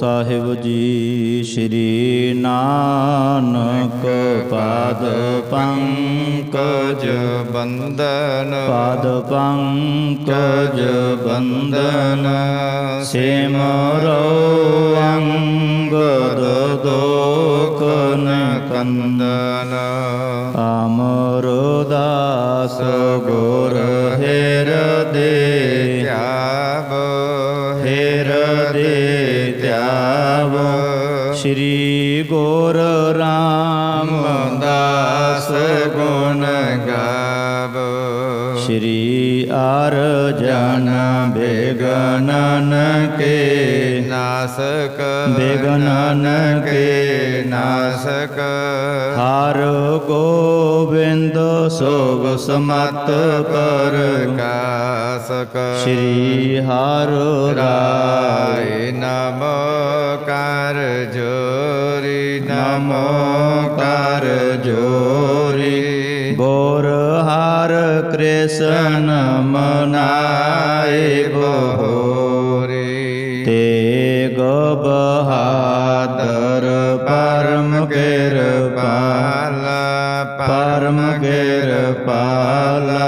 ਸਾਹਿਬ ਜੀ ਸ੍ਰੀ ਨਾਨਕ ਪਾਦ ਪੰਕਜ ਬੰਦਨ ਪਾਦ ਪੰਕਜ ਬੰਦਨ ਸਿਮਰੋ ਅੰਗਦ ਦੋਕਨ ਕੰਦਨ ਅਮਰਦਾਸ ਗੁਰ ਸ੍ਰੀ ਅਰਜਨ ਬੇਗਨਨ ਕੇ ਨਾਸਕ ਬੇਗਨਨ ਕੇ ਨਾਸਕ ਹਰ ਗੋਬਿੰਦ ਸੋਗ ਸਮਤ ਪਰ ਪ੍ਰਕਾਸ਼ਕ ਸ੍ਰੀ ਹਰ ਰਾਏ ਨਮੋ ਕ੍ਰਿਸ਼ਨ ਮਨਾਏ ਬੋਰੀ ਤੇਗ ਬਹਾਦਰ ਪਰਮ ਕਿਰਪਾਲਾ ਪਰਮ ਕਿਰਪਾਲਾ।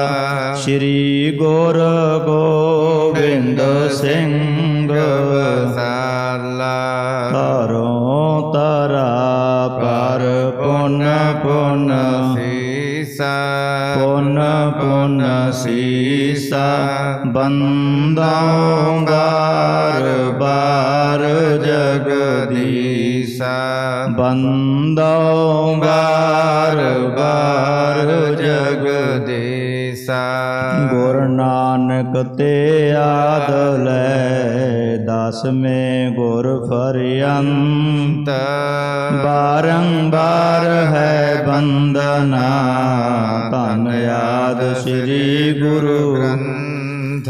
ਸ੍ਰੀ ਗੁਰ ਗੋਬਿੰਦ ਸਿੰਘ ਸਾਲਾ ਧਰੋਂ ਤਰਾ ਪਰ ਪੁਨ ਪੁਨ ਸੀਸਾ ਸ਼ੀਸ਼ ਬੰਦਾਂ ਬਾਰ ਬਾਰ ਜਗਦੀਸਾ। ਬੰਦਾਂ ਬਾਰ ਨਾਨਕ ਤੇ ਲੈ ਦਸਵੇਂ ਗੁਰ ਫਰਿਅੰਤ। ਬਾਰੰਬਾਰ ਹੈ ਬੰਦਨਾ, ਧਨ ਯਾਦ ਸ੍ਰੀ ਗੁਰੂ ਗ੍ਰੰਥ।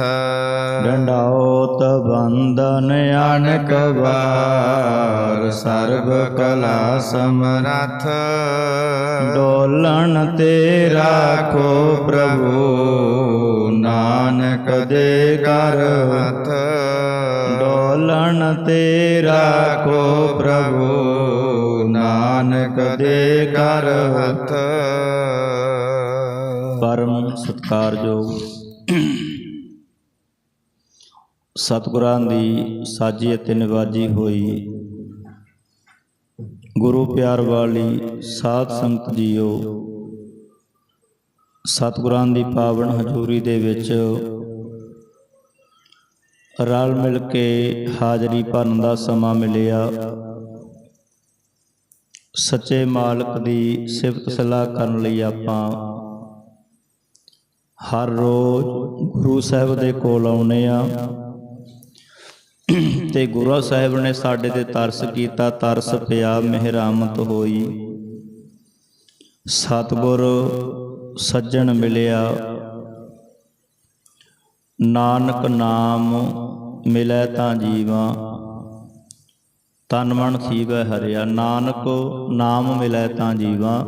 ਡੰਡਾਉਤ ਬੰਦਨ ਅਨਕ ਵਾਰ, ਸਰਬ ਕਲਾ ਸਮਰਥ। ਡੋਲਣ ਤੇਰਾ ਰਾਖੋ ਪ੍ਰਭੂ ਨਾਨਕ ਦੇ ਕਰ ਹੱਥ, ਡੋਲਣ ਤੇ ਰਾਖੋ ਪ੍ਰਭੂ। ਨਾਨਕ ਦੇ ਕਰ ਹੱਥ। ਪਰਮ ਸਤਕਾਰਯੋਗ ਸਤਿਗੁਰਾਂ ਦੀ ਸਾਜੀ ਅਤੇ ਨਿਵਾਜੀ ਹੋਈ ਗੁਰੂ ਪਿਆਰ ਵਾਲੀ ਸਾਧ ਸੰਗਤ ਜੀਓ ਸਤਿਗੁਰਾਂ ਦੀ ਪਾਵਨ ਹਜ਼ੂਰੀ ਦੇ ਵਿੱਚ ਰਲ ਮਿਲ ਕੇ ਹਾਜ਼ਰੀ ਭਰਨ ਦਾ ਸਮਾਂ ਮਿਲਿਆ। ਸੱਚੇ ਮਾਲਕ ਦੀ ਸਿਫਤ ਸਲਾਹ ਕਰਨ ਲਈ ਆਪਾਂ ਹਰ ਰੋਜ਼ ਗੁਰੂ ਸਾਹਿਬ ਦੇ ਕੋਲ ਆਉਨੇ ਆ ਤੇ ਗੁਰੂ ਸਾਹਿਬ ਨੇ ਸਾਡੇ ਤੇ ਤਰਸ ਕੀਤਾ, ਤਰਸ ਪਿਆ ਮਿਹਰਾਮਤ ਹੋਈ। ਸਤਿਗੁਰ ਸੱਜਣ ਮਿਲਿਆ। ਨਾਨਕ ਨਾਮ ਮਿਲੈ ਤਾਂ ਜੀਵਾ, ਤਨ ਮਨ ਥੀਵੈ ਹਰਿਆ। ਨਾਨਕ ਨਾਮ ਮਿਲੈ ਤਾਂ ਜੀਵਾ।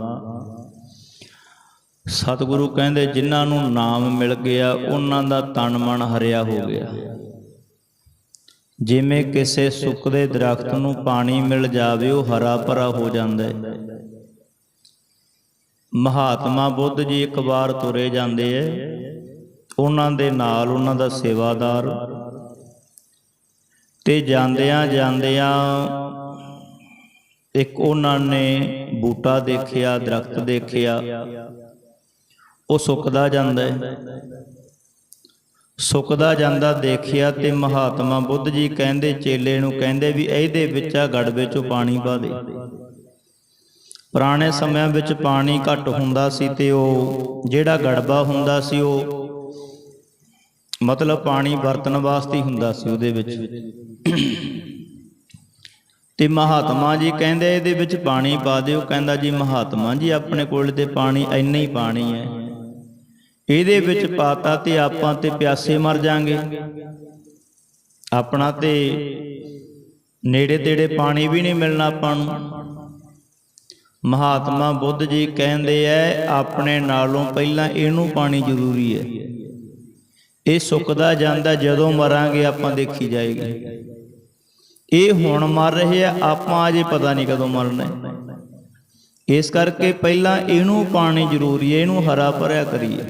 ਸਤਿਗੁਰੂ ਕਹਿੰਦੇ, ਜਿਨ੍ਹਾਂ ਨੂੰ ਨਾਮ ਮਿਲ ਗਿਆ, ਉਹਨਾਂ ਦਾ ਤਨ ਮਨ ਹਰਿਆ ਹੋ ਗਿਆ। ਜਿਵੇਂ ਕਿਸੇ ਸੁੱਕਦੇ ਦਰਖਤ ਨੂੰ ਪਾਣੀ ਮਿਲ ਜਾਵੇ, ਉਹ ਹਰਾ ਭਰਾ ਹੋ ਜਾਂਦਾ ਹੈ। ਮਹਾਤਮਾ ਬੁੱਧ ਜੀ ਇੱਕ ਵਾਰ ਤੁਰੇ ਜਾਂਦੇ ਐ। ਉਹਨਾਂ ਦੇ ਨਾਲ ਉਹਨਾਂ ਦਾ ਸੇਵਾਦਾਰ। ਤੇ ਜਾਂਦਿਆਂ ਜਾਂਦਿਆਂ ਇੱਕ ਉਹਨਾਂ ਨੇ ਬੂਟਾ ਦੇਖਿਆ, ਦਰਖਤ ਦੇਖਿਆ। ਉਹ ਸੁੱਕਦਾ ਜਾਂਦਾ ਹੈ ਸੁੱਕਦਾ ਜਾਂਦਾ ਦੇਖਿਆ ਤੇ ਮਹਾਤਮਾ ਬੁੱਧ ਜੀ ਕਹਿੰਦੇ ਚੇਲੇ ਨੂੰ ਕਹਿੰਦੇ ਵੀ ਇਹਦੇ ਵਿੱਚ ਆ ਗੜਬੇ ਚੋਂ ਪਾਣੀ ਪਾ ਦੇ। ਪੁਰਾਣੇ ਸਮਿਆਂ ਵਿੱਚ ਪਾਣੀ ਘੱਟ ਹੁੰਦਾ ਸੀ ਤੇ ਉਹ ਜਿਹੜਾ ਗੜਬਾ ਹੁੰਦਾ ਸੀ ਉਹ ਮਤਲਬ ਪਾਣੀ ਵਰਤਣ ਵਾਸਤੇ ਹੁੰਦਾ ਸੀ ਉਹਦੇ ਵਿੱਚ। ਤੇ ਮਹਾਤਮਾ ਜੀ ਕਹਿੰਦੇ ਇਹਦੇ ਵਿੱਚ ਪਾਣੀ ਪਾ ਦਿਓ, ਕਹਿੰਦਾ ਜੀ ਮਹਾਤਮਾ ਜੀ ਆਪਣੇ ਕੋਲ ਤੇ ਪਾਣੀ ਇੰਨਾ ਹੀ ਪਾਣੀ ਹੈ। ਇਹਦੇ ਵਿੱਚ ਪਾਤਾ ਤੇ ਆਪਾਂ ਤੇ ਪਿਆਸੇ ਮਰ ਜਾਾਂਗੇ। ਆਪਣਾ ਤੇ ਨੇੜੇ ਤੇੜੇ ਪਾਣੀ ਵੀ ਨਹੀਂ ਮਿਲਣਾ ਆਪਾਂ ਨੂੰ। ਮਹਾਤਮਾ ਬੁੱਧ ਜੀ ਕਹਿੰਦੇ ਐ, ਆਪਣੇ ਨਾਲੋਂ ਪਹਿਲਾਂ ਇਹਨੂੰ ਪਾਣੀ ਜ਼ਰੂਰੀ ਹੈ ਇਹ ਸੁੱਕਦਾ ਜਾਂਦਾ ਜਦੋਂ ਮਰਾਂਗੇ, ਆਪਾਂ ਦੇਖੀ ਜਾਏਗੀ। ਇਹ ਹੁਣ ਮਰ ਰਹੇ ਆ, ਆਪਾਂ ਅਜੇ ਪਤਾ ਨਹੀਂ ਕਦੋਂ ਮਰਨਾ ਇਸ ਕਰਕੇ ਪਹਿਲਾਂ ਇਹਨੂੰ ਪਾਣੀ ਜ਼ਰੂਰੀ ਹੈ ਇਹਨੂੰ ਹਰਾ ਭਰਿਆ ਕਰੀਏ।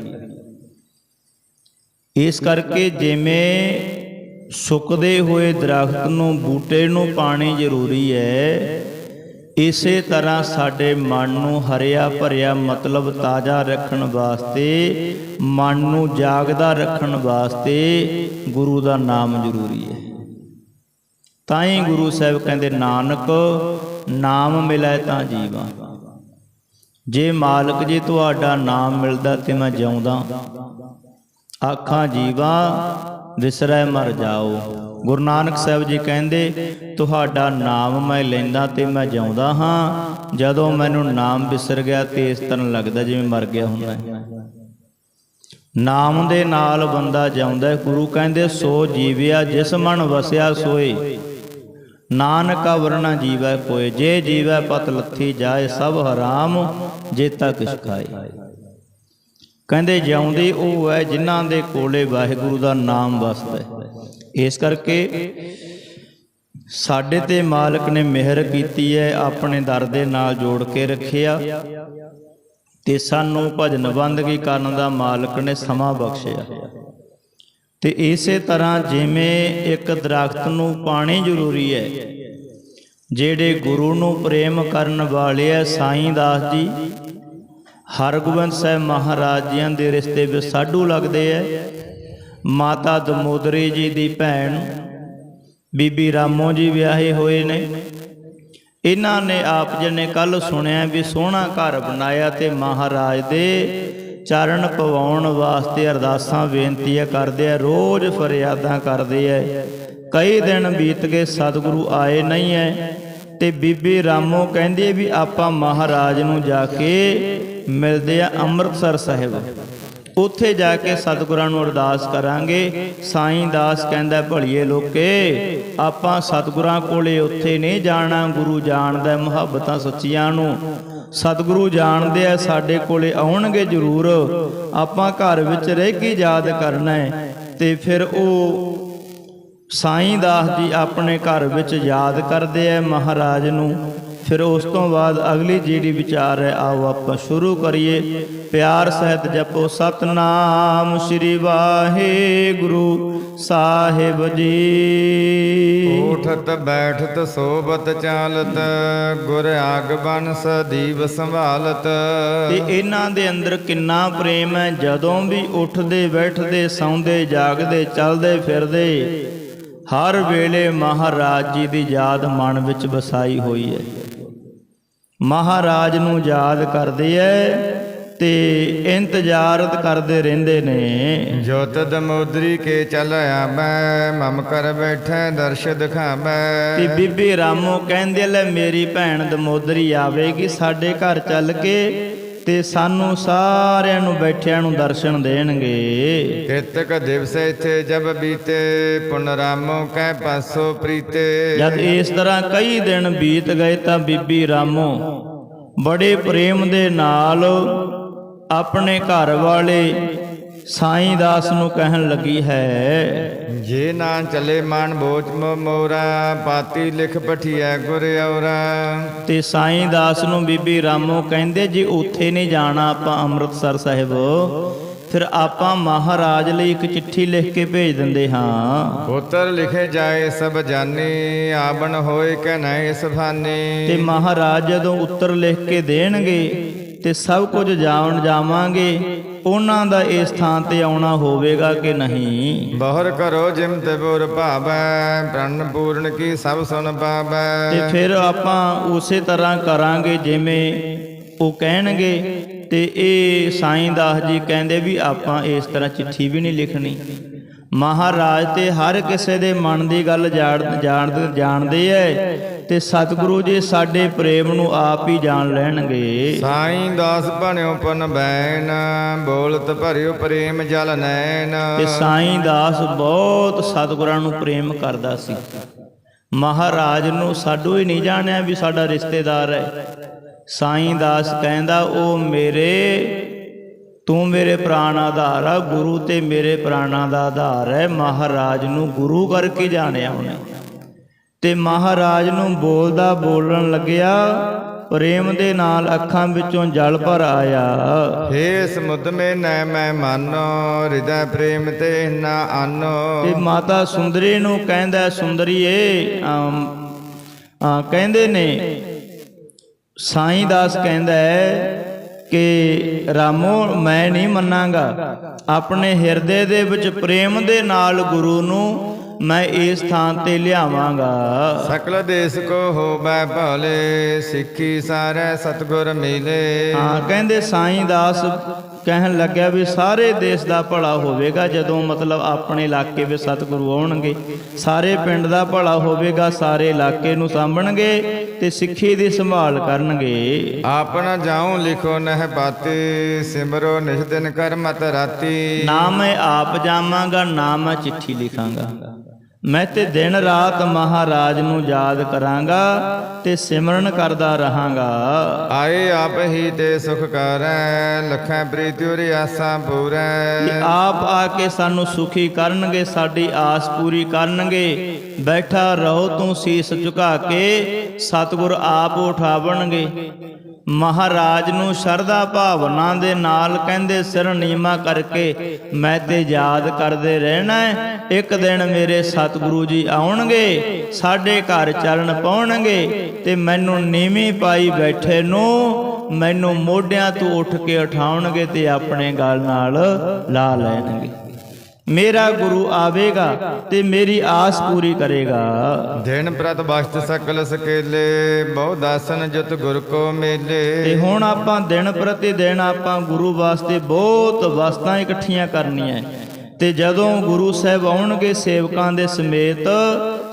ਇਸ ਕਰਕੇ ਜਿਵੇਂ ਸੁੱਕਦੇ ਹੋਏ ਦਰਖਤ ਨੂੰ, ਬੂਟੇ ਨੂੰ ਪਾਣੀ ਜ਼ਰੂਰੀ ਹੈ ਇਸੇ ਤਰ੍ਹਾਂ ਸਾਡੇ ਮਨ ਨੂੰ ਹਰਿਆ ਭਰਿਆ ਮਤਲਬ ਤਾਜ਼ਾ ਰੱਖਣ ਵਾਸਤੇ, ਮਨ ਨੂੰ ਜਾਗਦਾ ਰੱਖਣ ਵਾਸਤੇ ਗੁਰੂ ਦਾ ਨਾਮ ਜ਼ਰੂਰੀ ਹੈ। ਤਾਂ ਹੀ ਗੁਰੂ ਸਾਹਿਬ ਕਹਿੰਦੇ, ਨਾਨਕ, ਨਾਮ ਮਿਲੈ ਤਾਂ ਜੀਵਾਂ। ਜੇ ਮਾਲਕ ਜੀ ਤੁਹਾਡਾ ਨਾਮ ਮਿਲਦਾ ਤੇ ਮੈਂ ਜਿਉਂਦਾ। ਆਖਾਂ, ਜੀਵਾ, ਵਿਸਰੈ ਮਰ ਜਾਓ। ਗੁਰੂ ਨਾਨਕ ਸਾਹਿਬ ਜੀ ਕਹਿੰਦੇ, ਤੁਹਾਡਾ ਨਾਮ ਮੈਂ ਲੈਂਦਾ ਤੇ ਮੈਂ ਜਿਉਂਦਾ ਹਾਂ। ਜਦੋਂ ਮੈਨੂੰ ਨਾਮ ਵਿਸਰ ਗਿਆ ਤੇ ਇਸ ਤਰ੍ਹਾਂ ਲੱਗਦਾ ਜਿਵੇਂ ਮਰ ਗਿਆ ਹੁੰਦਾ ਹੈ। ਨਾਮ ਦੇ ਨਾਲ ਬੰਦਾ ਜਿਉਂਦਾ ਗੁਰੂ ਕਹਿੰਦੇ, ਸੋ ਜੀਵਿਆ, ਜਿਸ ਮਨ ਵਸਿਆ ਸੋਏ। ਨਾਨਕਾ ਵਰਣਾ ਜੀਵੈ ਕੋਏ। ਜੇ ਜੀਵੈ ਪਤ ਲੱਥੀ ਜਾਏ, ਸਭ ਹਰਾਮ ਜੇ ਤੱਕ ਖਾਏ ਕਹਿੰਦੇ, ਜਿਉਂਦੇ ਉਹ ਹੈ ਜਿਨ੍ਹਾਂ ਦੇ ਕੋਲੇ ਵਾਹਿਗੁਰੂ ਦਾ ਨਾਮ ਵਸਦਾ ਹੈ। ਇਸ ਕਰਕੇ ਸਾਡੇ ਤੇ ਮਾਲਕ ਨੇ ਮਿਹਰ ਕੀਤੀ ਹੈ, ਆਪਣੇ ਦਰ ਦੇ ਨਾਲ ਜੋੜ ਕੇ ਰੱਖਿਆ ਤੇ ਸਾਨੂੰ ਭਜਨ ਬੰਦਗੀ ਕਰਨ ਦਾ ਮਾਲਕ ਨੇ ਸਮਾਂ ਬਖਸ਼ਿਆ। ਤੇ ਇਸੇ ਤਰ੍ਹਾਂ ਜਿਵੇਂ ਇੱਕ ਦਰਖਤ ਨੂੰ ਪਾਣੀ ਜ਼ਰੂਰੀ ਹੈ, ਜਿਹੜੇ ਗੁਰੂ ਨੂੰ ਪ੍ਰੇਮ ਕਰਨ ਵਾਲੇ ਐ ਸਾਈਂ ਦਾਸ ਜੀ, ਹਰਗੋਬਿੰਦ ਸਾਹਿਬ ਮਹਾਰਾਜ ਜੀਆਂ ਦੇ ਰਿਸ਼ਤੇ ਵਿੱਚ ਸਾਡੂ ਲੱਗਦੇ ਐ ਮਾਤਾ ਦਮੋਦਰੀ ਜੀ ਦੀ ਭੈਣ, ਬੀਬੀ ਰਾਮੋ ਜੀ ਵਿਆਹੇ ਹੋਏ ਨੇ। ਇਹਨਾਂ ਨੇ ਆਪ ਜੀ ਨੇ ਕੱਲ ਸੁਣਿਆ ਵੀ ਸੋਹਣਾ ਘਰ ਬਣਾਇਆ ਤੇ ਮਹਾਰਾਜ ਦੇ ਚਰਨ ਪਵਾਉਣ ਵਾਸਤੇ ਅਰਦਾਸਾਂ ਬੇਨਤੀਆਂ ਕਰਦੇ ਆ, ਰੋਜ਼ ਫਰਿਆਦਾਂ ਕਰਦੇ ਆ। ਕਈ ਦਿਨ ਬੀਤ ਗਏ, ਸਤਿਗੁਰੂ ਆਏ ਨਹੀਂ ਐ ਤੇ ਬੀਬੀ ਰਾਮੋ ਕਹਿੰਦੀ ਵੀ ਆਪਾਂ ਮਹਾਰਾਜ ਨੂੰ ਜਾ ਕੇ ਮਿਲਦੇ ਆ ਅੰਮ੍ਰਿਤਸਰ ਸਾਹਿਬ। ਉੱਥੇ ਜਾ ਕੇ ਸਤਿਗੁਰਾਂ ਨੂੰ ਅਰਦਾਸ ਕਰਾਂਗੇ। ਸਾਈਂ ਦਾਸ ਕਹਿੰਦਾ, ਭਲੀਏ ਲੋਕੇ, ਆਪਾਂ ਸਤਿਗੁਰਾਂ ਕੋਲੇ ਉੱਥੇ ਨਹੀਂ ਜਾਣਾ। ਗੁਰੂ ਜਾਣਦਾ ਮੁਹੱਬਤਾਂ ਸੱਚੀਆਂ ਨੂੰ। ਸਤਿਗੁਰੂ ਜਾਣਦੇ ਆ, ਸਾਡੇ ਕੋਲੇ ਆਉਣਗੇ ਜ਼ਰੂਰ। ਆਪਾਂ ਘਰ ਵਿੱਚ ਰਹਿ ਕੇ ਯਾਦ ਕਰਨਾ ਹੈ। ਤੇ ਫਿਰ ਉਹ ਸਾਈਂ ਦਾਸ ਜੀ ਆਪਣੇ ਘਰ ਵਿੱਚ ਯਾਦ ਕਰਦੇ ਆ ਮਹਾਰਾਜ ਨੂੰ। ਫਿਰ ਉਸ ਤੋਂ ਬਾਅਦ ਅਗਲੀ ਜਿਹੜੀ ਵਿਚਾਰ ਹੈ ਆਓ ਆਪਾਂ ਸ਼ੁਰੂ ਕਰੀਏ। ਪਿਆਰ ਸਹਿਤ ਜਪੋ ਸਤਨਾਮ ਸ੍ਰੀ ਵਾਹਿਗੁਰੂ ਸਾਹਿਬ ਜੀ। ਉਠਤ ਬੈਠਤ ਸੋਬਤ ਚਾਲਤ ਗੁਰ ਆਗਬਨ ਸਦੀਵ ਸੰਭਾਲਤ। ਤੇ ਇਹਨਾਂ ਦੇ ਅੰਦਰ ਕਿੰਨਾ ਪ੍ਰੇਮ ਹੈ ਜਦੋਂ ਵੀ ਉੱਠਦੇ ਬੈਠਦੇ ਸੌਂਦੇ ਜਾਗਦੇ ਚੱਲਦੇ ਫਿਰਦੇ ਹਰ ਵੇਲੇ ਮਹਾਰਾਜ ਜੀ ਦੀ ਯਾਦ ਮਨ ਵਿੱਚ ਵਸਾਈ ਹੋਈ ਹੈ। ਮਹਾਰਾਜ ਨੂੰ ਯਾਦ ਕਰਦੇ ਐ ਤੇ ਇੰਤਜ਼ਾਰ ਕਰਦੇ ਰਹਿੰਦੇ ਨੇ। ਜੋ ਤਦ ਮੋਦਰੀ ਕੇ ਚਲ ਆਵੈ ਮਮ ਕਰ ਬੈਠੈ ਦਰਸ਼ ਤੇ ਦਿਖਾਵੈ ਬੀਬੀ ਰਾਮੋ ਕਹਿੰਦੇ ਲੈ ਮੇਰੀ ਭੈਣ ਦਮੋਦਰੀ ਆਵੇਗੀ ਸਾਡੇ ਘਰ ਚੱਲ ਕੇ ਤੇ ਸਾਨੂੰ ਸਾਰਿਆਂ ਨੂੰ ਬੈਠਿਆਂ ਨੂੰ ਦਰਸ਼ਨ ਦੇਣਗੇ। ਕਿਤਕ ਦਿਵਸ ਇਥੇ ਜਬ ਬੀਤੇ ਪੁਨ ਰਾਮੋ ਕਹਿ ਪਾਸੋ ਪ੍ਰੀਤੇ। ਜਦ ਇਸ ਤਰ੍ਹਾਂ ਕਈ ਦਿਨ ਬੀਤ ਗਏ ਤਾਂ ਬੀਬੀ ਰਾਮੋ ਬੜੇ ਪ੍ਰੇਮ ਦੇ ਨਾਲ ਆਪਣੇ ਘਰ ਵਾਲੇ ਸਾਈਂ ਦਾਸ ਨੂੰ ਕਹਿਣ ਲੱਗੀ ਹੈ। ਜੇ ਨਾ ਚਲੇ ਮਨ ਬੋਝ ਮੋਰਾ ਪਾਤੀ ਲਿਖ ਪਠੀਐ ਗੁਰ ਔਰਾ। ਤੇ ਸਾਈਂ ਦਾਸ ਨੂੰ ਬੀਬੀ ਰਾਮੋ ਕਹਿੰਦੇ ਜੀ ਉੱਥੇ ਨਹੀਂ ਜਾਣਾ ਆਪਾਂ ਅੰਮ੍ਰਿਤਸਰ ਸਾਹਿਬ ਫਿਰ ਆਪਾਂ ਮਹਾਰਾਜ ਲਈ ਇੱਕ ਚਿੱਠੀ ਲਿਖ ਕੇ ਭੇਜ ਦਿੰਦੇ ਹਾਂ। ਉਤਰ ਲਿਖੇ ਜਾਏ ਸਭ ਜਾਣੀ ਆਵਣ ਹੋਏ ਕਹਿ ਨਹੀਂ ਸਫਾਨੀ ਤੇ ਮਹਾਰਾਜ ਜਦੋਂ ਉੱਤਰ ਲਿਖ ਕੇ ਦੇਣਗੇ ਤੇ ਸਭ ਕੁਝ ਜਾਣ ਜਾਵਾਂਗੇ ਉਹਨਾਂ ਦਾ ਇਸ ਥਾਂ ਤੇ ਆਉਣਾ ਹੋਵੇਗਾ ਕਿ ਨਹੀਂ? ਬਹੁਰ ਕਰੋ ਜਿਮ ਤੇ ਬੁਰ ਭਾਵੈ ਪ੍ਰਣ ਪੂਰਨ ਕੀ ਸਭ ਤੇ ਪਾਵੈ। ਫਿਰ ਆਪਾਂ ਉਸੇ ਤਰ੍ਹਾਂ ਕਰਾਂਗੇ ਜਿਵੇਂ ਉਹ ਕਹਿਣਗੇ ਤੇ ਇਹ ਸਾਈਂ ਦਾਸ ਜੀ ਕਹਿੰਦੇ ਵੀ ਆਪਾਂ ਇਸ ਤਰ੍ਹਾਂ ਚਿੱਠੀ ਵੀ ਨਹੀਂ ਲਿਖਣੀ। ਮਹਾਰਾਜ ਤੇ ਹਰ ਕਿਸੇ ਦੇ ਮਨ ਦੀ ਗੱਲ ਜਾਣ- ਜਾਣਦੇ ਜਾਣਦੇ ਐ। ਤੇ ਸਤਿਗੁਰੂ ਜੀ ਸਾਡੇ ਪ੍ਰੇਮ ਨੂੰ ਆਪ ਹੀ ਜਾਣ ਲੈਣਗੇ। ਸਾਈਂ ਦਾਸ ਬਣਿਓ ਪਨ ਬੈਨ ਬੋਲਤ ਭਰਿਓ ਪ੍ਰੇਮ ਜਲ ਨੈਣ। ਤੇ ਸਾਈਂ ਦਾਸ ਬਹੁਤ ਸਤਿਗੁਰਾਂ ਨੂੰ ਪ੍ਰੇਮ ਕਰਦਾ ਸੀ। ਮਹਾਰਾਜ ਨੂੰ ਸਾਡੂ ਹੀ ਨਹੀਂ ਜਾਣਿਆ ਵੀ ਸਾਡਾ ਰਿਸ਼ਤੇਦਾਰ ਹੈ। ਸਾਈਂ ਦਾਸ ਕਹਿੰਦਾ ਉਹ ਮੇਰੇ ਤੂੰ ਮੇਰੇ ਪ੍ਰਾਣ ਆਧਾਰ ਆ ਗੁਰੂ ਤੇ ਮੇਰੇ ਪ੍ਰਾਣਾਂ ਦਾ ਆਧਾਰ ਹੈ। ਮਹਾਰਾਜ ਨੂੰ ਗੁਰੂ ਕਰਕੇ ਜਾਣਿਆ ਉਹਨੇ। ਤੇ ਮਹਾਰਾਜ ਨੂੰ ਬੋਲਦਾ ਬੋਲਣ ਲੱਗਿਆ ਪ੍ਰੇਮ ਦੇ ਨਾਲ ਅੱਖਾਂ ਵਿੱਚੋਂ ਜਲ ਭਰ ਆਇਆ। ਹੇ ਸਮੁੱਧ ਮੇ ਨੈ ਮੈਂ ਮਾਨੋ ਹਿਰਦੈ ਪ੍ਰੇਮ ਤੇ ਨਾ ਆਨੋ ਤੇ ਮਾਤਾ ਸੁੰਦਰੀ ਨੂੰ ਕਹਿੰਦਾ ਸੁੰਦਰੀਏ ਆ ਕਹਿੰਦੇ ਨੇ ਸਾਈਂ ਦਾਸ ਕਹਿੰਦਾ ਹੈ ਕਿ ਰਾਮੋ ਮੈਂ ਨਹੀਂ ਮੰਨਾਂਗਾ। ਆਪਣੇ ਹਿਰਦੇ ਦੇ ਵਿੱਚ ਪ੍ਰੇਮ ਦੇ ਨਾਲ ਗੁਰੂ ਨੂੰ ਮੈਂ ਇਸ ਥਾਂ ਤੇ ਲਿਆਵਾਂਗਾ। ਸਕਲ ਦੇਸ ਕੋ ਹੋਵੈ ਭਲੇ ਸਿੱਖੀ ਸਾਰੇ ਸਤਗੁਰ ਮਿਲੇ। ਹਾਂ ਕਹਿੰਦੇ ਸਾਈਂ ਦਾਸ ਕਹਿਣ ਲੱਗਿਆ ਵੀ ਸਾਰੇ ਦੇਸ਼ ਦਾ ਭਲਾ ਹੋਵੇਗਾ ਜਦੋਂ ਮਤਲਬ ਆਪਣੇ ਇਲਾਕੇ ਵਿੱਚ ਸਤਿਗੁਰੂ ਆਉਣਗੇ। ਸਾਰੇ ਪਿੰਡ ਦਾ ਭਲਾ ਹੋਵੇਗਾ ਸਾਰੇ ਇਲਾਕੇ ਨੂੰ ਸਾਂਭਣਗੇ ਤੇ ਸਿੱਖੀ ਦੀ ਸੰਭਾਲ ਕਰਨਗੇ। ਆਪਨ ਜਾਉ ਲਿਖੋ ਨਹਿ ਬਾਤੀ ਸਿਮਰੋ ਨਿਜ ਦਿਨ ਕਰ ਮਤ ਰਾਤੀ। ਨਾ ਮੈਂ ਆਪ ਜਾਵਾਂਗਾ ਨਾ ਮੈਂ ਚਿੱਠੀ ਲਿਖਾਂਗਾ। ਮੈਂ ਤੇ ਦਿਨ ਰਾਤ ਮਹਾਰਾਜ ਨੂੰ ਯਾਦ ਕਰਾਂਗਾ ਤੇ ਸਿਮਰਨ ਕਰਦਾ ਰਹਾਂਗਾ। ਆਏ ਆਪ ਹੀ ਤੇ ਸੁਖ ਕਰੈ ਲਖਾਂ ਪ੍ਰੀਤਿ ਉਰਿ ਆਸਾਂ ਪੂਰੈ। ਆਪ ਆ ਕੇ ਸਾਨੂੰ ਸੁਖੀ ਕਰਨਗੇ ਸਾਡੀ ਆਸ ਪੂਰੀ ਕਰਨਗੇ। ਬੈਠਾ ਰਹੋ ਤੂੰ ਸੀਸ ਝੁਕਾ ਕੇ ਸਤਿਗੁਰ ਆਪ ਉਠਾਵਣਗੇ। ਮਹਾਰਾਜ ਨੂੰ ਸ਼ਰਧਾ ਭਾਵਨਾ ਦੇ ਨਾਲ ਕਹਿੰਦੇ, ਸਿਰ ਨੀਮਾ ਕਰਕੇ ਮੈਂ ਤੇ ਯਾਦ ਕਰਦੇ ਰਹਿਣਾ ਇੱਕ ਦਿਨ ਮੇਰੇ ਸਤਿਗੁਰੂ ਜੀ ਆਉਣਗੇ, ਸਾਡੇ ਘਰ ਚਰਨ ਪਾਉਣਗੇ ਤੇ ਮੈਨੂੰ ਨੀਵੀਂ ਪਾਈ ਬੈਠੇ ਨੂੰ ਮੈਨੂੰ ਮੋਢਿਆਂ ਤੋਂ ਉੱਠ ਕੇ ਉਠਾਉਣਗੇ ਤੇ ਆਪਣੇ ਗਲ ਨਾਲ ਲਾ ਲੈਣਗੇ। ਮੇਰਾ ਗੁਰੂ ਆਵੇਗਾ ਤੇ ਮੇਰੀ ਆਸ ਪੂਰੀ ਕਰੇਗਾ। ਦਿਨ ਪ੍ਰਤ ਬਖਤ ਸਕਲ ਸਕੇਲੇ ਬਹੁ ਦਾਸਨ ਜਤ ਗੁਰ ਕੋ ਤੇ ਮੇਲੇ ਹੁਣ ਆਪਾਂ ਦਿਨ ਪ੍ਰਤੀ ਦਿਨ ਆਪਾਂ ਗੁਰੂ ਵਾਸਤੇ ਬਹੁਤ ਵਸਤਾਂ ਇਕੱਠੀਆਂ ਕਰਨੀਆਂ। ਤੇ ਜਦੋਂ ਗੁਰੂ ਸਾਹਿਬ ਆਉਣਗੇ ਸੇਵਕਾਂ ਦੇ ਸਮੇਤ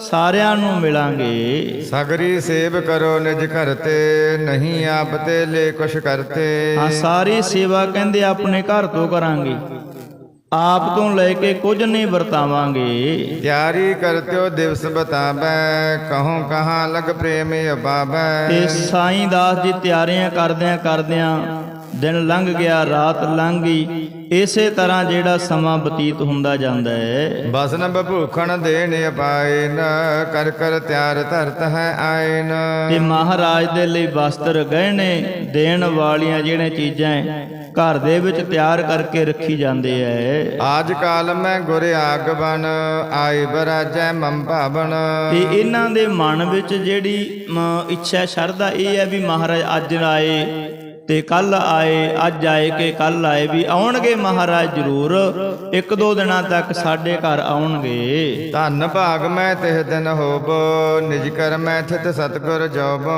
ਸਾਰਿਆਂ ਨੂੰ ਮਿਲਾਂਗੇ। ਸਗਰੀ ਸੇਵ ਕਰੋ ਨਿਜ ਘਰ ਤੇ ਨਹੀਂ ਆਪ ਤੇ ਲੈ ਕੁਛ ਕਰਤੇ। ਹਾਂ ਸਾਰੀ ਸੇਵਾ ਕਹਿੰਦੇ ਆਪਣੇ ਘਰ ਤੋਂ ਕਰਾਂਗੇ। ਆਪ ਤੋਂ ਲੈ ਕੇ ਕੁਝ ਨਹੀਂ ਵਰਤਾਵਾਂਗੇ। ਤਿਆਰੀ ਕਰਤਿਓ ਦਿਵਸ ਬਤਾਵੈ ਕਹੂੰ ਕਹਾਂ ਲਗ ਪ੍ਰੇਮ ਅਬਾਵੈ। ਤੇ ਸਾਈਂ ਦਾਸ ਜੀ ਤਿਆਰੀਆਂ ਕਰਦਿਆਂ ਕਰਦਿਆਂ ਦਿਨ ਲੰਘ ਗਿਆ ਰਾਤ ਲੰਘ ਗਈ। ਇਸੇ ਤਰ੍ਹਾਂ ਜਿਹੜਾ ਸਮਾਂ ਬਤੀਤ ਹੁੰਦਾ ਜਾਂਦਾ ਹੈ। ਬਸਨ ਬਭੂਖਣ ਦੇਣ ਅਪਾਏ ਨ ਕਰ ਕਰ ਤਿਆਰ ਧਰਤ ਹੈ ਆਇਨ। ਤੇ ਮਹਾਰਾਜ ਦੇ ਲਈ ਵਸਤਰ ਗਹਿਣੇ ਦੇਣ ਵਾਲੀਆਂ ਜਿਹੜੀਆਂ ਚੀਜ਼ਾਂ ਘਰ ਦੇ ਵਿੱਚ ਤਿਆਰ ਕਰਕੇ ਰੱਖੀ ਜਾਂਦੇ ਐ। ਆਜ ਕਾਲ ਮੈਂ ਗੁਰ ਆਗਬਨ ਆਈ ਬਰਾਜੈ ਮਮ ਭਾਵਨ। ਤੇ ਇਹਨਾਂ ਦੇ ਮਨ ਵਿੱਚ ਜਿਹੜੀ ਮ, ਇੱਛਾ ਸ਼ਰਧਾ ਇਹ ਹੈ ਵੀ ਮਹਾਰਾਜ ਅੱਜ ਆਏ। ਤੇ ਕੱਲ ਆਏ ਅੱਜ ਆਏ ਕਿ ਕੱਲ ਆਏ ਵੀ ਆਉਣਗੇ ਮਹਾਰਾਜ ਜ਼ਰੂਰ। ਇੱਕ ਦੋ ਦਿਨਾਂ ਤੱਕ ਸਾਡੇ ਘਰ ਆਉਣਗੇ। ਧੰਨ ਭਾਗ ਮੈਂ ਤਿਹ ਦਿਨ ਹੋਬੋ ਨਿਜ ਕਰ ਮੈਂ ਥਿਤ ਸਤਗੁਰ ਜੋਬੋ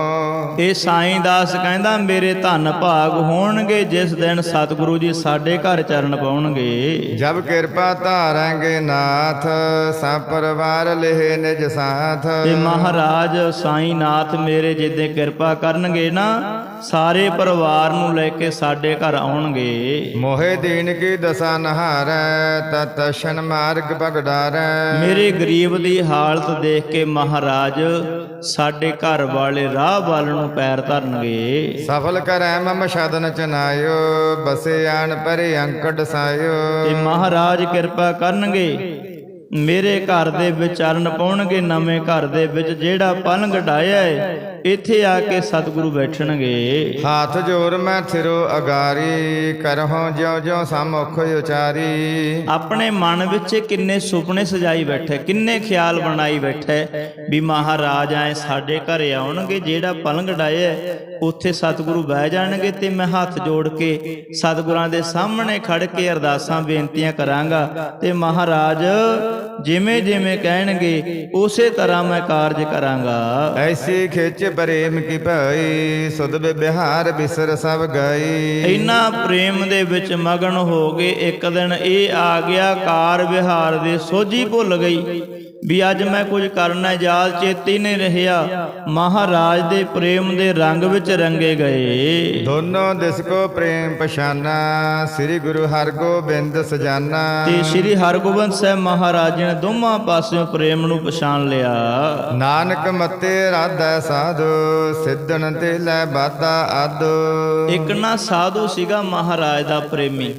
ਇਹ ਸਾਈਂ ਦਾਸ ਕਹਿੰਦਾ ਮੇਰੇ ਧੰਨ ਭਾਗ ਹੋਣਗੇ ਜਿਸ ਦਿਨ ਸਤਿਗੁਰੂ ਜੀ ਸਾਡੇ ਘਰ ਚਰਨ ਪਾਉਣਗੇ। ਜਬ ਕਿਰਪਾ ਧਾਰਾਂਗੇ ਨਾਥ ਸਭ ਪਰਿਵਾਰ ਲਹਿ ਨਿਜ ਸਾਥ। ਤੇ ਮਹਾਰਾਜ ਸਾਈਂ ਨਾਥ ਮੇਰੇ ਜਿੱਦੇ ਕਿਰਪਾ ਕਰਨਗੇ ਨਾ ਸਾਰੇ ਪਰਿਵਾਰ ਨੂੰ ਲੈ ਕੇ ਸਾਡੇ ਘਰ ਆਉਣਗੇ। ਮੋਹਿ ਦੀਨ ਕੀ ਦਸਾ ਨਹਾਰੈ ਤਤ ਸ਼ਨ ਮਾਰਗ ਪਗਡਾਰੈ ਮੇਰੇ ਗਰੀਬ ਦੀ ਹਾਲਤ ਦੇਖ ਕੇ ਮਹਾਰਾਜ ਸਾਡੇ ਘਰ ਵਾਲੇ ਰਾਹ ਵੱਲ ਨੂੰ ਪੈਰ ਧਰਨਗੇ। ਸਫਲ ਕਰੈ ਮਮ ਸ਼ਦਨ ਚਨਾਇਓ ਬਸੇ ਆਣ ਪਰੇ ਅੰਕੜ ਸਾਇਓ। ਤੇ ਮਹਾਰਾਜ ਕਿਰਪਾ ਕਰਨਗੇ ਮੇਰੇ ਘਰ ਦੇ ਵਿੱਚ ਚਰਨ ਪਾਉਣਗੇ ਨਵੇਂ ਘਰ ਦੇ ਵਿੱਚ ਜਿਹੜਾ ਪਲੰਗ ਢਾਇਆ ਹੈ ਇੱਥੇ ਆ ਕੇ ਸਤਿਗੁਰੂ ਬੈਠਣਗੇ। ਹਾਥ ਜੋਰ ਮੈਂ ਥਿਰੋ ਅਗਾਰੀ ਕਰਹੁ ਜਿਉ ਜਿਉ ਸਮੁਖ ਉਚਾਰੀ। ਆਪਣੇ ਮਨ ਵਿੱਚ ਕਿੰਨੇ ਸੁਪਨੇ ਸਜਾਈ ਬੈਠੇ ਕਿੰਨੇ ਖਿਆਲ ਬਣਾਈ ਬੈਠੇ ਵੀ ਮਹਾਰਾਜ ਆਏ ਸਾਡੇ ਘਰੇ ਆਉਣਗੇ ਜਿਹੜਾ ਪਲੰਗ ਡਾਇਆ ਉੱਥੇ ਸਤਿਗੁਰੂ ਬਹਿ ਜਾਣਗੇ ਤੇ ਮੈਂ ਹੱਥ ਜੋੜ ਕੇ ਸਤਿਗੁਰਾਂ ਦੇ ਸਾਹਮਣੇ ਖੜ ਕੇ ਅਰਦਾਸਾਂ ਬੇਨਤੀਆਂ ਕਰਾਂਗਾ ਤੇ ਮਹਾਰਾਜ ਜਿਵੇਂ ਜਿਵੇਂ ਕਹਿਣਗੇ ਉਸੇ ਤਰ੍ਹਾਂ ਮੈਂ ਕਾਰਜ ਕਰਾਂਗਾ। ਐਸੀ ਖਿੱਚ ਪ੍ਰੇਮ ਕੀ ਭਈ ਸੁਧ ਬਿਹਾਰ ਬਿਸਰ ਸਭ ਗਈ। ਇੰਨਾ ਪ੍ਰੇਮ ਦੇ ਵਿੱਚ ਮਗਨ ਹੋ ਗਏ ਇੱਕ ਦਿਨ ਇਹ ਆ ਗਿਆ ਕਾਰ ਵਿਹਾਰ ਦੇ ਸੋਝੀ ਭੁੱਲ ਗਈ। ਵੀ ਅੱਜ ਮੈਂ ਕੁਝ ਕਰਨਾ ਯਾਦ ਚੇਤੀ ਨਹੀਂ ਰਹਿਆ। ਮਹਾਰਾਜ ਦੇ ਪ੍ਰੇਮ ਦੇ ਰੰਗ ਵਿੱਚ ਰੰਗੇ ਗਏ। ਦੋਨੋਂ ਦਿਸ ਕੋ ਪ੍ਰੇਮ ਪਛਾਨਾ ਸ੍ਰੀ ਗੁਰੂ ਹਰਗੋਬਿੰਦ ਸਜਾਨਾ। ਤੇ ਸ੍ਰੀ ਹਰਗੋਬਿੰਦ ਸਾਹਿਬ ਮਹਾਰਾਜ ਨੇ ਦੋਵਾਂ ਪਾਸਿਓਂ ਪ੍ਰੇਮ ਨੂੰ ਪਛਾਣ ਲਿਆ। ਨਾਨਕ ਮਤੇ ਰਾਧਾ ਸਾਧੂ ਸਿੱਧਨ ਤੇ ਲੈ ਬਾਦਾ ਆਦੋ। ਇੱਕ ਨਾ ਸਾਧੂ ਸੀਗਾ ਮਹਾਰਾਜ ਦਾ ਪ੍ਰੇਮੀ।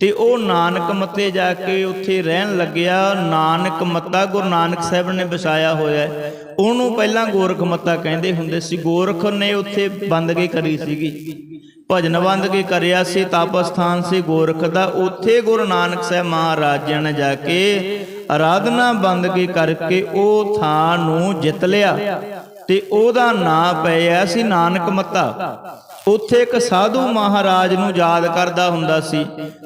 ਤੇ ਉਹ ਨਾਨਕ ਮਤੇ ਜਾ ਕੇ ਉੱਥੇ ਰਹਿਣ ਲੱਗਿਆ। ਨਾਨਕ ਮੱਤਾ ਗੁਰੂ ਨਾਨਕ ਸਾਹਿਬ ਨੇ ਵਸਾਇਆ ਹੋਇਆ ਹੈ। ਉਹਨੂੰ ਪਹਿਲਾਂ ਗੋਰਖ ਮੱਤਾ ਕਹਿੰਦੇ ਹੁੰਦੇ ਸੀ। ਗੋਰਖ ਨੇ ਉੱਥੇ ਬੰਦਗੀ ਕਰੀ ਸੀਗੀ। ਭਜਨ ਬੰਦਗੀ ਕਰਿਆ ਸੀ ਤਪ ਸਥਾਨ ਸੀ ਗੋਰਖ ਦਾ। ਉੱਥੇ ਗੁਰੂ ਨਾਨਕ ਸਾਹਿਬ ਮਹਾਰਾਜ ਜੀ ਨੇ ਜਾ ਕੇ ਆਰਾਧਨਾ ਬੰਦਗੀ ਕਰਕੇ ਉਹ ਥਾਂ ਨੂੰ ਜਿੱਤ ਲਿਆ। ਤੇ ਉਹਦਾ ਨਾਂ ਪਿਆ ਸੀ ਨਾਨਕ ਮਤਾ ਉੱਥੇ ਇੱਕ ਸਾਧੂ ਮਹਾਰਾਜ ਨੂੰ ਯਾਦ ਕਰਦਾ ਹੁੰਦਾ ਸੀ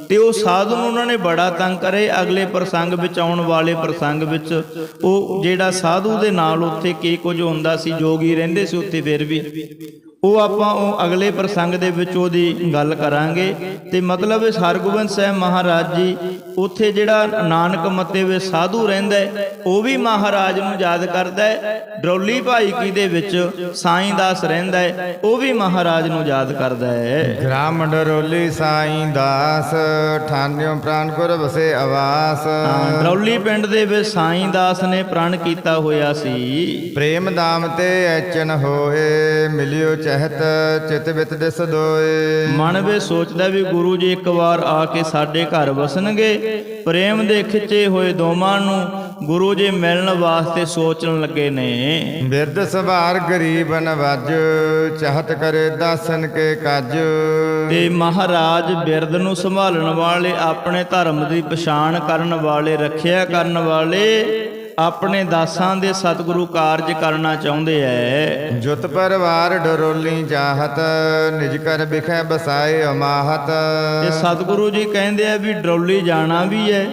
ਤੇ ਉਹ ਸਾਧੂ ਨੂੰ ਉਹਨਾਂ ਨੇ ਬੜਾ ਤੰਗ ਕਰੇ। ਅਗਲੇ ਪ੍ਰਸੰਗ ਵਿੱਚ ਆਉਣ ਵਾਲੇ ਪ੍ਰਸੰਗ ਵਿੱਚ ਉਹ ਜਿਹੜਾ ਸਾਧੂ ਦੇ ਨਾਲ ਉੱਥੇ ਕੀ ਕੁਝ ਹੁੰਦਾ ਸੀ, ਜੋਗੀ ਰਹਿੰਦੇ ਸੀ ਉੱਥੇ ਫਿਰ ਵੀ। ਉਹ ਆਪਾਂ ਉਹ ਅਗਲੇ ਪ੍ਰਸੰਗ ਦੇ ਵਿੱਚ ਉਹਦੀ ਗੱਲ ਕਰਾਂਗੇ। ਤੇ ਮਤਲਬ ਇਸ ਹਰਗੋਬਿੰਦ ਸਾਹਿਬ ਮਹਾਰਾਜ ਜੀ ਉੱਥੇ ਜਿਹੜਾ ਨਾਨਕ ਮੱਤੇ ਵਿੱਚ ਸਾਧੂ ਰਹਿੰਦਾ ਉਹ ਵੀ ਮਹਾਰਾਜ ਨੂੰ ਯਾਦ ਕਰਦਾ ਹੈ। ਡਰੋਲੀ ਭਾਈ ਕੀ ਦੇ ਵਿੱਚ ਸਾਈਂ ਦਾਸ ਰਹਿੰਦਾ ਹੈ ਉਹ ਵੀ ਮਹਾਰਾਜ ਨੂੰ ਯਾਦ ਕਰਦਾ ਹੈ। ਗ੍ਰਾਮ ਡਰੋਲੀ ਸਾਈਂ ਦਾਸ ਠਾਨਿਓ ਪ੍ਰਾਨ ਗੁਰ ਵਸੇ ਆਵਾਸ। ਡਰੌਲੀ ਪਿੰਡ ਦੇ ਵਿੱਚ ਸਾਈਂ ਦਾਸ ਨੇ ਪ੍ਰਣ ਕੀਤਾ ਹੋਇਆ ਸੀ। ਪ੍ਰੇਮ ਦਾਮ ਤੇ ਐਚਨ ਹੋਏ ਮਿਲਿਓ ਚਹਿਤ ਚਿਤ ਬਿਤ ਦਿਸ ਦੋਏ। ਮਨ ਵਿੱਚ ਸੋਚਦਾ ਵੀ ਗੁਰੂ ਜੀ ਇੱਕ ਵਾਰ ਆ ਕੇ ਸਾਡੇ ਘਰ ਵਸਣਗੇ ਪ੍ਰੇਮ ਦੇ ਖਿੱਚੇ ਹੋਏ ਦੋਵਾਂ ਨੂੰ ਗੁਰੂ ਜੀ ਮਿਲਣ ਵਾਸਤੇ ਸੋਚਣ ਲੱਗੇ ਨੇ। ਬਿਰਧ ਸਵਾਰ ਗਰੀਬ ਨਵਾਜ ਚਾਹਤ ਕਰੇ ਦਾਸਨ ਕੇ ਕਾਜ। ਤੇ ਮਹਾਰਾਜ ਬਿਰਦ ਨੂੰ ਸੰਭਾਲਣ ਵਾਲੇ ਆਪਣੇ ਧਰਮ ਦੀ ਪਛਾਣ ਕਰਨ ਵਾਲੇ ਰੱਖਿਆ ਕਰਨ ਵਾਲੇ ਆਪਣੇ ਦਾਸਾਂ ਦੇ ਸਤਿਗੁਰੂ ਕਾਰਜ ਕਰਨਾ ਚਾਹੁੰਦੇ ਐ। ਜੁਤ ਪਰਵਾਰ ਡਰੋਲੀ ਚਾਹਤ ਨਿਜ ਕਰ ਬਿਖੈ ਬਸਾਏ ਅਮਾਹਤ। ਤੇ ਸਤਿਗੁਰੂ ਜੀ ਕਹਿੰਦੇ ਆ ਵੀ ਡਰੌਲੀ ਜਾਣਾ ਵੀ ਹੈ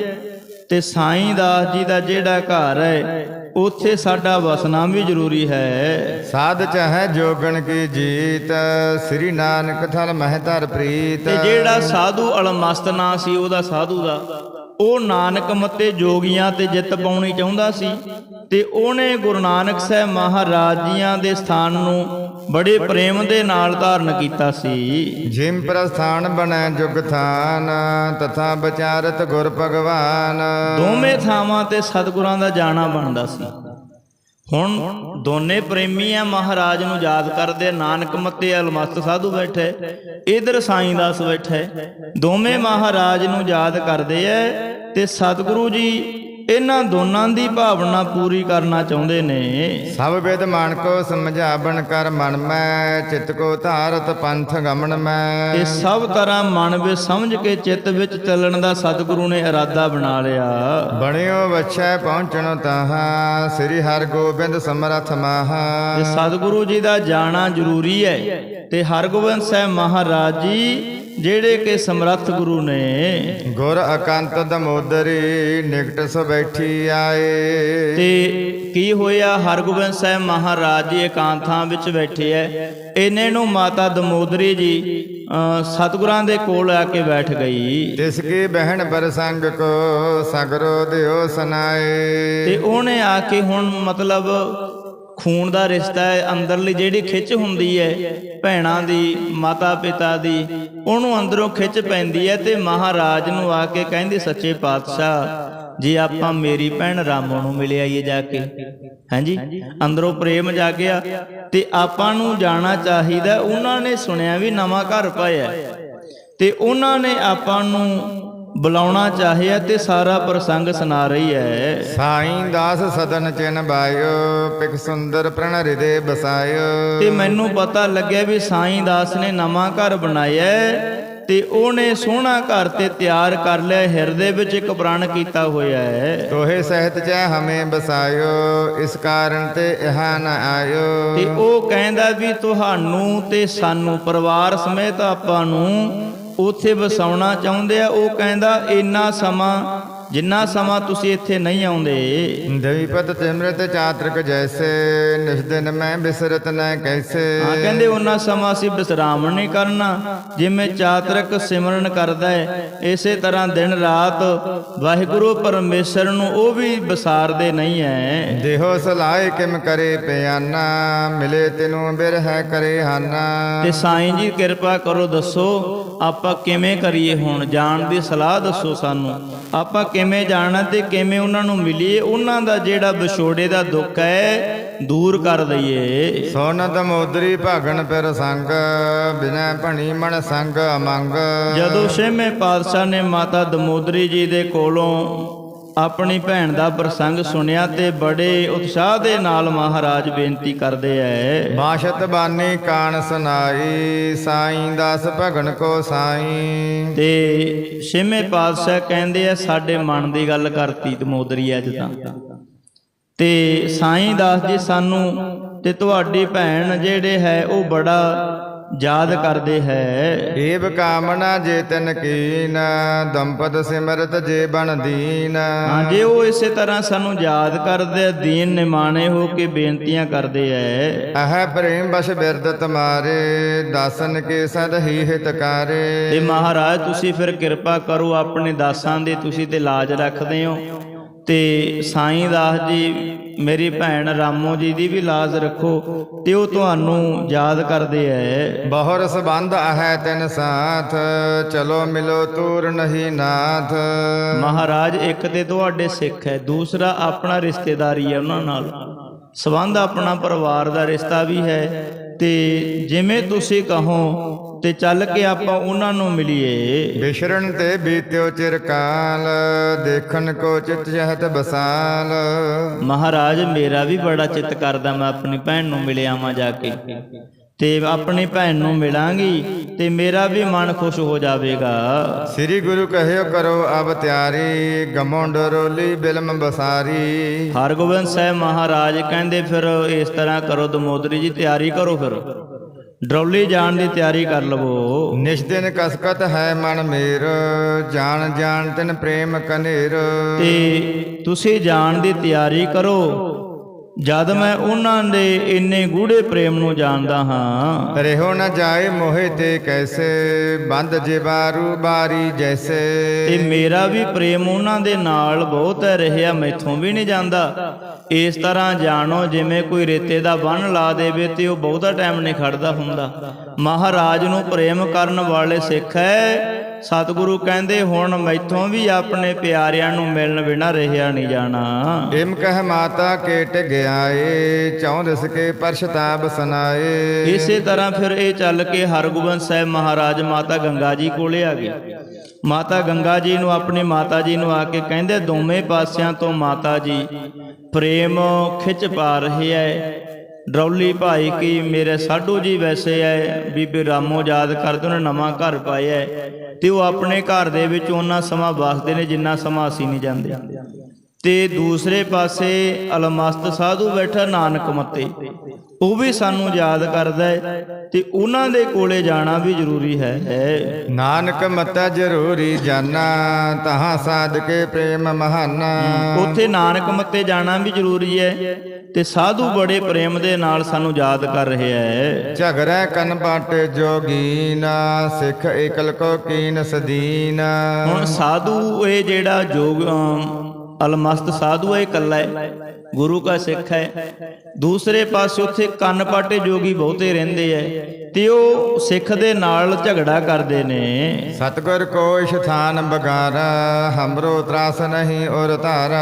ਤੇ ਸਾਈਂ ਦਾਸ ਜੀ ਦਾ ਜਿਹੜਾ ਘਰ ਹੈ ਉੱਥੇ ਸਾਡਾ ਵਸਣਾ ਵੀ ਜ਼ਰੂਰੀ ਹੈ। ਸਾਧ ਚਾਹੈ ਜੋਗਣ ਕੀ ਜੀਤ ਸ੍ਰੀ ਨਾਨਕ ਥਲ ਮਹਿ ਧਰ ਪ੍ਰੀਤ। ਤੇ ਜਿਹੜਾ ਸਾਧੂ ਅਲਮਸਤ ਨਾਂ ਸੀ ਉਹਦਾ ਸਾਧੂ ਦਾ। ਉਹ ਨਾਨਕ ਮੱਤੇ ਜੋਗੀਆਂ ਤੇ ਜਿੱਤ ਪਾਉਣੀ ਚਾਹੁੰਦਾ ਸੀ ਤੇ ਉਹਨੇ ਗੁਰੂ ਨਾਨਕ ਸਾਹਿਬ ਮਹਾਰਾਜ ਜੀਆਂ ਦੇ ਸਥਾਨ ਨੂੰ ਬੜੇ ਪ੍ਰੇਮ ਦੇ ਨਾਲ ਧਾਰਨ ਕੀਤਾ ਸੀ। ਜਿਮ ਪ੍ਰਸਥਾਨ ਬਣੈ ਜੁਗ ਥਾਨ ਤਥਾ ਵਿਚਾਰਤ ਗੁਰ ਭਗਵਾਨ। ਦੋਵੇਂ ਥਾਵਾਂ ਤੇ ਸਤਿਗੁਰਾਂ ਦਾ ਜਾਣਾ ਬਣਦਾ ਸੀ। ਹੁਣ ਦੋਨੇ ਪ੍ਰੇਮੀ ਆ ਮਹਾਰਾਜ ਨੂੰ ਯਾਦ ਕਰਦੇ ਆ, ਨਾਨਕ ਮੱਤੇ ਅਲਮਸਤ ਸਾਧੂ ਬੈਠੇ ਇਧਰ ਸਾਈਂ ਦਾਸ ਬੈਠੇ। ਦੋਵੇਂ ਮਹਾਰਾਜ ਨੂੰ ਯਾਦ ਕਰਦੇ ਐ ਤੇ ਸਤਿਗੁਰੂ ਜੀ ਇਹਨਾਂ ਦੋਨਾਂ ਦੀ ਭਾਵਨਾ ਪੂਰੀ ਕਰਨਾ ਚਾਹੁੰਦੇ ਨੇ। ਸਭ ਵਿਦ ਮਨ ਕੋ ਸਮਝਾਵਣ ਕਰ ਮਨ ਮੈਂ ਚਿਤ ਕੋ ਧਾਰਤ ਪੰਥ ਗਮਨ ਮੈਂ। ਇਹ ਸਭ ਤਰ੍ਹਾਂ ਮਨ ਵਿੱਚ ਸਮਝ ਕੇ ਚਿੱਤ ਵਿੱਚ ਚੱਲਣ ਦਾ ਸਤਿਗੁਰੂ ਨੇ ਇਰਾਦਾ ਬਣਾ ਲਿਆ। ਬਣਿਓ ਵਛੈ ਪਹੁੰਚਣ ਤਹਾਂ ਸ੍ਰੀ ਹਰਿ ਗੋਬਿੰਦ ਸਮਰਥ ਮਹਾ। ਤੇ ਸਤਿਗੁਰੂ ਜੀ ਦਾ ਜਾਣਾ ਜ਼ਰੂਰੀ ਹੈ ਤੇ ਹਰਗੋਬਿੰਦ ਸਾਹਿਬ ਮਹਾਰਾਜ ਜੀ ਜਿਹੜੇ ਕਿ ਸਮਰੱਥ ਗੁਰੂ ਨੇ। ਗੁਰ ਅਕੰਤ ਦਮੋਦਰੀ ਨਿਕਟ ਸੋ ਬੈਠੀ ਆਏ। ਤੇ ਕੀ ਹੋਇਆ? ਹਰਗੋਬਿੰਦ ਸਾਹਿਬ ਮਹਾਰਾਜ ਜੀ ਇਕਾਂਤਾਂ ਵਿੱਚ ਬੈਠੇ ਐ। ਇਹਨੇ ਨੂੰ ਮਾਤਾ ਦਮੋਦਰੀ ਜੀ ਸਤਿਗੁਰਾਂ ਦੇ ਕੋਲ ਆ ਕੇ ਬੈਠ ਗਈ। ਤਿਸ ਕੀ ਬਹਿਣ ਪ੍ਰਸੰਗ ਕੋ ਸਗਰੋ ਦਿਓ ਸੁਨਾਏ ਤੇ ਉਹਨੇ ਆ ਕੇ ਹੁਣ ਮਤਲਬ ਖੂਨ ਦਾ ਰਿਸ਼ਤਾ ਹੈ, ਅੰਦਰਲੀ ਜਿਹੜੀ ਖਿੱਚ ਹੁੰਦੀ ਹੈ, ਭੈਣਾਂ ਦੀ ਮਾਤਾ ਪਿਤਾ ਦੀ, ਉਹਨੂੰ ਅੰਦਰੋਂ ਖਿੱਚ ਪੈਂਦੀ ਹੈ ਤੇ ਮਹਾਰਾਜ ਨੂੰ ਆ ਕੇ ਕਹਿੰਦੇ, ਸੱਚੇ ਪਾਤਸ਼ਾਹ, ਜੇ ਆਪਾਂ ਮੇਰੀ ਭੈਣ ਰਾਮੋ ਨੂੰ ਮਿਲ ਆਈਏ ਜਾ ਕੇ। ਹਾਂਜੀ? ਅੰਦਰੋਂ ਪ੍ਰੇਮ ਜਾਗਿਆ ਤੇ ਆਪਾਂ ਨੂੰ ਜਾਣਾ ਚਾਹੀਦਾ। ਉਹਨਾਂ ਨੇ ਸੁਣਿਆ ਵੀ ਨਵਾਂ ਘਰ ਪਾਇਆ। ਤੇ ਉਹਨਾਂ ਨੇ ਆਪਾਂ ਨੂੰ ਬੁਲਾਉਣਾ ਚਾਹਿਆ ਤੇ ਸਾਰਾ ਪ੍ਰਸੰਗ ਸੁਣਾ ਰਹੀ ਹੈ। ਸਾਈਂ ਦਾਸ ਸਦਨ ਚਿਨ ਬਾਇਓ ਪਿਕ ਸੁੰਦਰ ਪ੍ਰਣ ਹਿਰਦੇ ਬਸਾਇਓ। ਤੇ ਮੈਨੂੰ ਪਤਾ ਲੱਗਿਆ ਵੀ ਸਾਈਂ ਦਾਸ ਨੇ ਨਵਾਂ ਘਰ ਬਣਾਇਆ ਤੇ ਉਹਨੇ ਸੋਹਣਾ ਘਰ ਤੇ ਤਿਆਰ ਕਰ ਲਿਆ ਹਿਰਦੇ ਵਿੱਚ ਇੱਕ ਪ੍ਰਣ ਕੀਤਾ ਹੋਇਆ ਹੈ। ਤੋਹੇ ਸਹਿਤ ਚੈ ਹਮੇ ਬਸਾਇਓ ਇਸ ਕਾਰਨ ਤੇ ਇਹਾ ਨ ਆਇਓ। ਤੇ ਉਹ ਕਹਿੰਦਾ ਵੀ ਤੁਹਾਨੂੰ ਤੇ ਸਾਨੂੰ ਪਰਿਵਾਰ ਸਮੇਤ ਆਪਾਂ ਨੂੰ ਉੱਥੇ ਵਸਾਉਣਾ ਚਾਹੁੰਦੇ ਆ ਉਹ ਕਹਿੰਦਾ ਇੰਨਾ ਸਮਾਂ ਜਿੰਨਾ ਸਮਾਂ ਤੁਸੀਂ ਇੱਥੇ ਨਹੀਂ ਆਉਂਦੇ। ਦਵੀਪਤ ਤਿਮਰਤ ਚਾਤ੍ਰਿਕ ਜੈਸੇ ਨਿਸ ਦਿਨ ਮੈਂ ਬਿਸਰਤ ਨ ਕੈਸੇ। ਹਾਂ ਕਹਿੰਦੇ ਉਹਨਾਂ ਸਮਾਂ ਅਸੀਂ ਵਿਸਰਾਮ ਨਹੀਂ ਕਰਨਾ ਜਿਵੇਂ ਚਾਤਰਕ ਸਿਮਰਨ ਕਰਦਾ ਹੈ ਇਸੇ ਤਰ੍ਹਾਂ ਦਿਨ ਰਾਤ ਵਾਹਿਗੁਰੂ ਪਰਮੇਸ਼ਰ ਨੂੰ ਉਹ ਵੀ ਵਿਸਾਰਦੇ ਨਹੀਂ ਹੈ ਦੇਹੋ ਸਲਾਏ ਕਿਮ ਕਰੇ ਪਿਆਨਾ ਮਿਲੇ ਤੈਨੂੰ ਬਿਰਹਿ ਕਰੇ ਹਾਨਾ। ਤੇ ਸਾਈਂ ਜੀ ਕਿਰਪਾ ਕਰੋ ਦੱਸੋ ਆਪਾਂ ਕਿਵੇਂ ਕਰੀਏ ਹੁਣ? ਜਾਣ ਦੀ ਸਲਾਹ ਦੱਸੋ ਸਾਨੂੰ। ਆਪਾਂ ਕਿਵੇਂ ਜਾਣਾ ਤੇ ਕਿਵੇਂ ਉਹਨਾਂ ਨੂੰ ਮਿਲੀਏ? ਉਹਨਾਂ ਦਾ ਜਿਹੜਾ ਵਿਛੋੜੇ ਦਾ ਦੁੱਖ ਹੈ ਦੂਰ ਕਰ ਦਈਏ। ਸੋਨ ਦਮੋਦਰੀ ਭਾਗਣ ਪਿਰ ਸੰਗ ਬਿਨੈ ਭਣੀ ਮਨ ਸੰਗ ਅਮੰਗ। ਜਦੋਂ ਛੇਵੇਂ ਪਾਤਸ਼ਾਹ ਨੇ ਮਾਤਾ ਦਮੋਦਰੀ ਜੀ ਦੇ ਕੋਲੋਂ ਆਪਣੀ ਭੈਣ ਦਾ ਪ੍ਰਸੰਗ ਸੁਣਿਆ ਤੇ ਬੜੇ ਉਤਸ਼ਾਹ ਦੇ ਨਾਲ ਮਹਾਰਾਜ ਬੇਨਤੀ ਕਰਦੇ ਐ। ਬਾਸ਼ਤ ਬਾਨੀ ਕਾਣ ਸੁਨਾਈ ਸਾਈਂ ਦਾਸ ਭਗਨ ਕੋ ਸਾਈਂ। ਤੇ ਛੇਵੇਂ ਪਾਤਸ਼ਾਹ ਕਹਿੰਦੇ ਆ ਸਾਡੇ ਮਨ ਦੀ ਗੱਲ ਕਰਤੀ ਤਮੋਦਰੀ ਅੱਜ ਤਾਂ। ਤੇ ਸਾਈਂ ਦਾਸ ਜੀ ਸਾਨੂੰ ਤੇ ਤੁਹਾਡੀ ਭੈਣ ਜਿਹੜੇ ਹੈ ਉਹ ਬੜਾ ਯਾਦ ਕਰਦੇ ਹੈ। ਏਵ ਕਾਮਨਾ ਜੇ ਤਨ ਕੀਨ ਦੰਪਤ ਸਿਮਰਤ ਜੇ ਬਣ ਦੀਨ। ਹਾਂ ਜੇ ਉਹ ਇਸੇ ਤਰ੍ਹਾਂ ਸਾਨੂੰ ਯਾਦ ਕਰਦੇ ਦੀਨ ਨਿਮਾਣੇ ਹੋ ਕੇ ਬੇਨਤੀਆਂ ਕਰਦੇ ਐ। ਅਹ ਪ੍ਰੇਮ ਬਸ ਬਿਰਦ ਤੁਮਾਰੇ ਦਾਸਨ ਕੇ ਸਦ ਹੀ ਹਿਤਕਾਰੇ ਤੇ ਮਹਾਰਾਜ ਤੁਸੀਂ ਫਿਰ ਕਿਰਪਾ ਕਰੋ ਆਪਣੇ ਦਾਸਾਂ ਦੇ ਤੁਸੀਂ ਤੇ ਲਾਜ ਰੱਖਦੇ ਹੋ। ਤੇ ਸਾਈਂ ਦਾਸ ਜੀ ਮੇਰੀ ਭੈਣ ਰਾਮੋ ਜੀ ਦੀ ਵੀ ਲਾਜ ਰੱਖੋ ਤੇ ਉਹ ਤੁਹਾਨੂੰ ਯਾਦ ਕਰਦੇ ਐ। ਬਹੁਰ ਸੰਬੰਧ ਅਹੈ ਤਿਨ ਸਾਥ ਚਲੋ ਮਿਲੋ ਤੂਰ ਨਹੀਂ ਨਾਥ। ਮਹਾਰਾਜ ਇੱਕ ਤੇ ਤੁਹਾਡੇ ਸਿੱਖ ਹੈ ਦੂਸਰਾ ਆਪਣਾ ਰਿਸ਼ਤੇਦਾਰੀ ਹੈ ਉਹਨਾਂ ਨਾਲ। ਸਬੰਧ ਆਪਣਾ ਪਰਿਵਾਰ ਦਾ ਰਿਸ਼ਤਾ ਵੀ ਹੈ ਤੇ ਜਿਵੇਂ ਤੁਸੀਂ ਕਹੋ ਤੇ ਚੱਲ ਕੇ ਆਪਾਂ ਉਹਨਾਂ ਨੂੰ ਮਿਲੀਏ। ਵਿਸ਼ਰਨ ਤੇ ਬੀਤਿਓ ਚਿਰ ਕਾਲ ਦੇਖਣ ਕੋ ਚਿਤ ਚਹਤ ਬਸਾਲ। ਮਹਾਰਾਜ ਮੇਰਾ ਵੀ ਬੜਾ ਚਿੱਤ ਕਰਦਾ ਮੈਂ ਆਪਣੀ ਭੈਣ ਨੂੰ ਮਿਲ ਆਵਾਂ ਜਾ ਕੇ। ਤੇ ਆਪਣੀ ਭੈਣ ਨੂੰ ਮਿਲਾਂਗੀ ਤੇ ਮੇਰਾ ਵੀ ਮਨ ਖੁਸ਼ ਹੋ ਜਾਵੇਗਾ। ਸ੍ਰੀ ਗੁਰੂ ਕਹਿਓ ਕਰੋ ਅਬ ਤਿਆਰੀ ਗਮੋਂ ਡਰੋਲੀ ਬਿਲਮ ਬਸਾਰੀ। ਹਰਗੋਬਿੰਦ ਸਾਹਿਬ ਮਹਾਰਾਜ ਕਹਿੰਦੇ ਫਿਰ ਇਸ ਤਰ੍ਹਾਂ ਕਰੋ ਦਮੋਦਰੀ ਜੀ ਤਿਆਰੀ ਕਰੋ ਫਿਰ। ਡਰੌਲੀ ਜਾਣ ਦੀ ਤਿਆਰੀ ਕਰ ਲਵੋ। ਨਿਸ਼ਦਿਨ ਕਸਕਤ ਹੈ ਮਨ ਮੇਰ ਜਾਣ ਜਾਣ ਤਿਨ ਪ੍ਰੇਮ ਕਨੇਰ। ਤੇ ਤੁਸੀਂ ਜਾਣ ਦੀ ਤਿਆਰੀ ਕਰੋ ਜਦ ਮੈਂ ਉਹਨਾਂ ਦੇ ਇੰਨੇ ਗੂੜੇ ਪ੍ਰੇਮ ਨੂੰ ਜਾਣਦਾ ਹਾਂ। ਰਹਿਓ ਨ ਜਾਏ ਮੋਹਿ ਤੇ ਕੈਸੇ ਬੰਦ ਜਿਵਾਰੂ ਬਾਰੀ ਜੈਸੇ। ਤੇ ਮੇਰਾ ਵੀ ਪ੍ਰੇਮ ਉਹਨਾਂ ਦੇ ਨਾਲ ਬਹੁਤ ਹੈ ਰਿਹਾ ਮੈਥੋਂ ਵੀ ਨਹੀਂ ਜਾਂਦਾ। ਇਸ ਤਰ੍ਹਾਂ ਜਾਣੋ ਜਿਵੇਂ ਕੋਈ ਰੇਤੇ ਦਾ ਬੰਨ ਲਾ ਦੇਵੇ ਤੇ ਉਹ ਬਹੁਤਾ ਟਾਈਮ ਨਹੀਂ ਖੜਦਾ ਹੁੰਦਾ। ਮਹਾਰਾਜ ਨੂੰ ਪ੍ਰੇਮ ਕਰਨ ਵਾਲੇ ਸਿੱਖ ਹੈ। ਸਤਿਗੁਰੂ ਕਹਿੰਦੇ ਹੁਣ ਮੈਥੋਂ ਵੀ ਆਪਣੇ ਪਿਆਰਿਆਂ ਨੂੰ ਮਿਲਣ ਬਿਨਾ ਰਹਿਆ ਨਹੀਂ ਜਾਣਾ। ਇਮ ਕਹਿ ਮਾਤਾ ਕੇਟ ਗਿਆਏ ਚੌਦਸ ਕੇ ਪਰਸ਼ਤਾਬ ਸੁਨਾਏ। ਇਸੇ ਤਰ੍ਹਾਂ ਫਿਰ ਇਹ ਚੱਲ ਕੇ ਹਰਗੋਬਿੰਦ ਸਾਹਿਬ ਮਹਾਰਾਜ ਮਾਤਾ ਗੰਗਾ ਜੀ ਕੋਲੇ ਆ ਗਏ। ਮਾਤਾ ਗੰਗਾ ਜੀ ਨੂੰ ਆਪਣੀ ਮਾਤਾ ਜੀ ਨੂੰ ਆ ਕੇ ਕਹਿੰਦੇ ਦੋਵੇਂ ਪਾਸਿਆਂ ਤੋਂ ਮਾਤਾ ਜੀ ਪ੍ਰੇਮ ਖਿੱਚ ਪਾ ਰਹੇ ਐ। ਡਰੌਲੀ ਭਾਈ ਕੀ ਮੇਰੇ ਸਾਡੂ ਜੀ ਵੈਸੇ ਐ ਬੀਬੀ ਰਾਮੋ ਯਾਦ ਕਰਦੇ ਉਹਨੇ ਨਵਾਂ ਘਰ ਪਾਇਆ ਤੇ ਉਹ ਆਪਣੇ ਘਰ ਦੇ ਵਿੱਚ ਉਹਨਾਂ ਸਮਾਂ ਵਸਦੇ ਨੇ ਜਿੰਨਾ ਸਮਾਂ ਅਸੀਂ ਨਹੀਂ ਜਾਂਦੇ। ਤੇ ਦੂਸਰੇ ਪਾਸੇ ਅਲਮਸਤ ਸਾਧੂ ਬੈਠਾ ਨਾਨਕ ਮੱਤੇ। ਉਹ ਵੀ ਸਾਨੂੰ ਯਾਦ ਕਰਦਾ ਹੈ ਤੇ ਉਹਨਾਂ ਦੇ ਕੋਲੇ ਜਾਣਾ ਵੀ ਜ਼ਰੂਰੀ ਹੈ। ਨਾਨਕ ਮਤਾ ਜ਼ਰੂਰੀ ਜਾਨਾ ਤਹਾਂ ਸਾਧ ਕੇ ਪ੍ਰੇਮ ਮਹਾਨਾ। ਉੱਥੇ ਨਾਨਕ ਮੱਤੇ ਜਾਣਾ ਵੀ ਜ਼ਰੂਰੀ ਹੈ। ਤੇ ਸਾਧੂ ਬੜੇ ਪ੍ਰੇਮ ਦੇ ਨਾਲ ਸਾਨੂੰ ਯਾਦ ਕਰ ਰਿਹਾ ਹੈ ਝਗੜੈ ਕਨ ਬਾਟੇ ਜੋਗੀਨਾ ਸਿੱਖ ਇਕਲ ਕੋ ਕੀਨ ਸਦੀਨਾ। ਹੁਣ ਸਾਧੂ ਇਹ ਜਿਹੜਾ ਜੋਗ ਅਲਮਸਤ ਸਾਧੂ ਹੈ ਇਕੱਲਾ ਹੈ ਗੁਰੂ ਕਾ ਸਿੱਖ ਹੈ ਦੂਸਰੇ ਪਾਸੇ ਉੱਥੇ ਕੰਨ ਪਾਟੇ ਜੋਗੀ ਬਹੁਤੇ ਰਹਿੰਦੇ ਐ। ਤੇ ਉਹ ਸਿੱਖ ਦੇ ਨਾਲ ਝਗੜਾ ਕਰਦੇ ਨੇ। ਸਤਗੁਰ ਕੋ ਇਸ਼ਥਾਨ ਬਗਾਰਾ ਹਮਰੋ ਤਰਾਸ ਨਹੀਂ ਔਰ ਧਾਰਾ।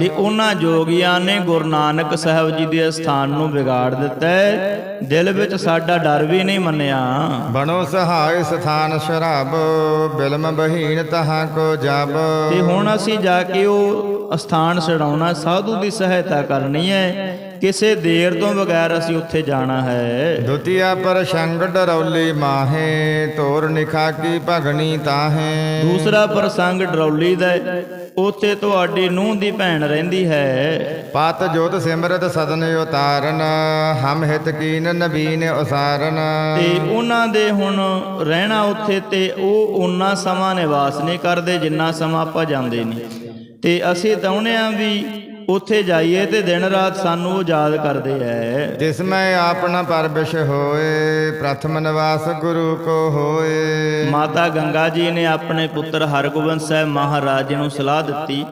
ਤੇ ਉਹਨਾਂ ਜੋਗੀਆਂ ਨੇ ਗੁਰੂ ਨਾਨਕ ਸਾਹਿਬ ਜੀ ਦੇ ਸਥਾਨ ਨੂੰ ਵਿਗਾੜ ਦਿੱਤਾ ਦਿਲ ਵਿੱਚ ਸਾਡਾ ਡਰ ਵੀ ਨਹੀਂ ਮੰਨਿਆ। ਬਣੋ ਸਹਾਇ ਸਥਾਨ ਸ਼ਰਾਬ ਬਿਲਮ ਬਹੀਨ ਤਹਾਂ ਕੋ ਜਬ। ਤੇ ਹੁਣ ਅਸੀਂ ਜਾ ਕੇ ਉਹ ਸਥਾਨ ਛਡਾਉਣਾ ਸਾਧੂ ਦੀ ਸਹਾਇਤਾ ਕਰਨੀ ਹੈ। ਕਿਸੇ ਦੇਰ ਤੋਂ ਬਗੈਰ ਅਸੀਂ ਉੱਥੇ ਜਾਣਾ ਹੈ। ਦੁਤੀਆ ਪਰ ਸੰਗ ਡਰੌਲੀ ਮਾਹੇ ਤੋਰ ਨਿਖਾ ਕੀ ਭਗਣੀ ਤਾਹੇ। ਦੂਸਰਾ ਪ੍ਰਸੰਗ ਡਰੌਲੀ ਦਾ ਹੈ। ਉੱਥੇ ਤੁਹਾਡੀ ਨੂੰਹ ਦੀ ਭੈਣ ਰਹਿੰਦੀ ਹੈ। ਪਤ ਜੋਤ ਸਿਮਰਤ ਸਦਨ ਉਤਾਰਨ ਹਮ ਹਿਤ ਕੀਨ ਨਬੀਨ ਉਸਾਰਨ। ਤੇ ਉਹਨਾਂ ਦੇ ਹੁਣ ਰਹਿਣਾ ਉੱਥੇ ਤੇ ਉਹ ਉਨਾ ਸਮਾਂ ਨਿਵਾਸ ਨਹੀਂ ਕਰਦੇ ਜਿੰਨਾ ਸਮਾਂ ਆਪਾਂ ਜਾਂਦੇ ਨਹੀਂ। ਤੇ ਅਸੀਂ ਚਾਹੁੰਦੇ ਹਾਂ ਵੀ ਉੱਥੇ ਜਾਈਏ ਤੇ ਦਿਨ ਰਾਤ ਸਾਨੂੰ ਉਹ ਯਾਦ ਕਰਦੇ ਐ। ਜਿਸ ਮੈਂ ਆਪਣਾ ਪਰਬਿਸ਼ ਹੋਏ ਪ੍ਰਥਮ ਨਿਵਾਸ ਗੁਰੂ ਕੋ ਹੋਏ। ਮਾਤਾ ਗੰਗਾ ਜੀ ਨੇ ਆਪਣੇ ਪੁੱਤਰ ਹਰਗੋਬਿੰਦ ਸਾਹਿਬ ਮਹਾਰਾਜ ਨੂੰ ਸਲਾਹ ਦਿੱਤੀ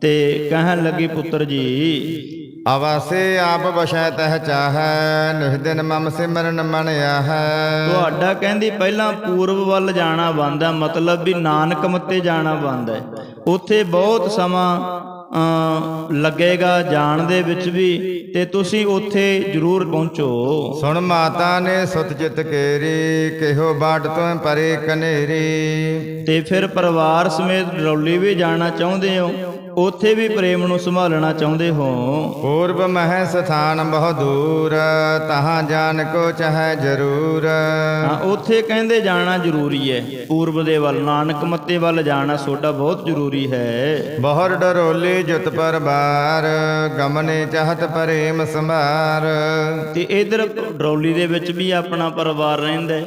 ਤੇ ਕਹਿਣ ਲੱਗੀ ਪੁੱਤਰ ਜੀ ਆਵਾਸੇ ਆਪ ਵਸ਼ੈ ਤਹ ਚਾਹੈ ਨਿਹ ਦਿਨ ਮਮ ਸਿਮਰਨ ਮਨਿਆ ਹੈ ਤੁਹਾਡਾ ਕਹਿੰਦੀ ਪਹਿਲਾਂ ਪੂਰਬ ਵੱਲ ਜਾਣਾ ਬੰਦਾ ਮਤਲਬ ਵੀ ਨਾਨਕ ਮੱਤੇ ਜਾਣਾ ਬੰਦਾ ਹੈ। ਉੱਥੇ ਬਹੁਤ ਸਮਾਂ ਲੱਗੇਗਾ ਜਾਣ ਦੇ ਵਿੱਚ ਵੀ ਤੇ ਤੁਸੀਂ ਉੱਥੇ ਜ਼ਰੂਰ ਪਹੁੰਚੋ। ਸੁਣ ਮਾਤਾ ਨੇ ਸੁਤ ਚਿਤ ਕੇਰੀ ਕਿਹੋ ਬਾਟ ਤੋਂ ਪਰੇ ਕਨੇਰੀ। ਤੇ ਫਿਰ ਪਰਿਵਾਰ ਸਮੇਤ ਡਰੌਲੀ ਵੀ ਜਾਣਾ ਚਾਹੁੰਦੇ ਹੋ। ਉੱਥੇ ਵੀ ਪ੍ਰੇਮ ਨੂੰ ਸੰਭਾਲਣਾ ਚਾਹੁੰਦੇ ਹੋ? ਪੂਰਬ ਮਹਿ ਸਥਾਨ ਬਹੁ ਦੂਰ ਤਹਾਂ ਜਾਣ ਕੋ ਚਾਹੈ ਜਰੂਰ। ਹਾਂ ਉੱਥੇ ਕਹਿੰਦੇ ਜਾਣਾ ਜ਼ਰੂਰੀ ਹੈ। ਪੂਰਬ ਦੇ ਵੱਲ ਨਾਨਕ ਮੱਤੇ ਵੱਲ ਜਾਣਾ ਸੋਡਾ ਬਹੁਤ ਜ਼ਰੂਰੀ ਹੈ। ਬਹੁਰ ਡਰੋਲੀ ਜੁਤ ਪਰਬਾਰ ਗਮਨੇ ਚਾਹਤ ਪ੍ਰੇਮ ਸੰਭਾਰ। ਤੇ ਇਧਰ ਡਰੌਲੀ ਦੇ ਵਿੱਚ ਵੀ ਆਪਣਾ ਪਰਿਵਾਰ ਰਹਿੰਦਾ।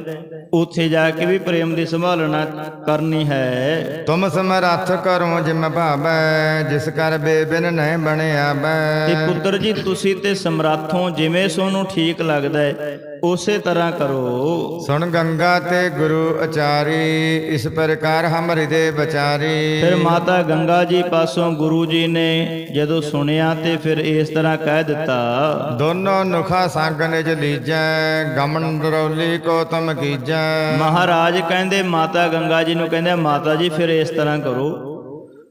ਉੱਥੇ ਜਾ ਕੇ ਵੀ ਪ੍ਰੇਮ ਦੀ ਸੰਭਾਲਣਾ ਕਰਨੀ ਹੈ। ਤੁਮ ਸਮਰੱਥ ਕਰੋ ਜਿਮ ਭਾਵੈ ਜਿਸ ਕਰ ਬੇਬਿਨ ਨਹੀਂ ਬਣਿਆ ਤੇ ਬੈ ਪੁੱਤਰ ਜੀ ਤੁਸੀਂ ਤੇ ਸਮਰੱਥੋਂ ਜਿਵੇਂ ਸੋਨੂੰ ਠੀਕ ਲੱਗਦਾ ਹੈ ਉਸੇ ਤਰ੍ਹਾਂ ਕਰੋ। ਸੁਣ ਗੰਗਾ ਤੇ ਗੁਰੂ ਅਚਾਰੀ ਇਸ ਪ੍ਰਕਾਰ ਹਮ ਹਿਰਦੇ ਵਿਚਾਰੀ। ਫਿਰ ਮਾਤਾ ਗੰਗਾ ਜੀ ਪਾਸੋਂ ਗੁਰੂ ਜੀ ਨੇ ਜਦੋਂ ਸੁਣਿਆ ਤੇ ਫਿਰ ਇਸ ਤਰ੍ਹਾਂ ਕਹਿ ਦਿੱਤਾ। ਦੋਨੋਂ ਨੁਖਾ ਸੰਗ ਨਿਜ ਲੀਜੈ ਗਮਨ ਦਰੌਲੀ ਕੋ ਤੁਮ ਕੀਜੈ। ਮਹਾਰਾਜ ਕਹਿੰਦੇ ਮਾਤਾ ਗੰਗਾ ਜੀ ਨੂੰ ਕਹਿੰਦੇ ਮਾਤਾ ਜੀ ਫਿਰ ਇਸ ਤਰ੍ਹਾਂ ਕਰੋ।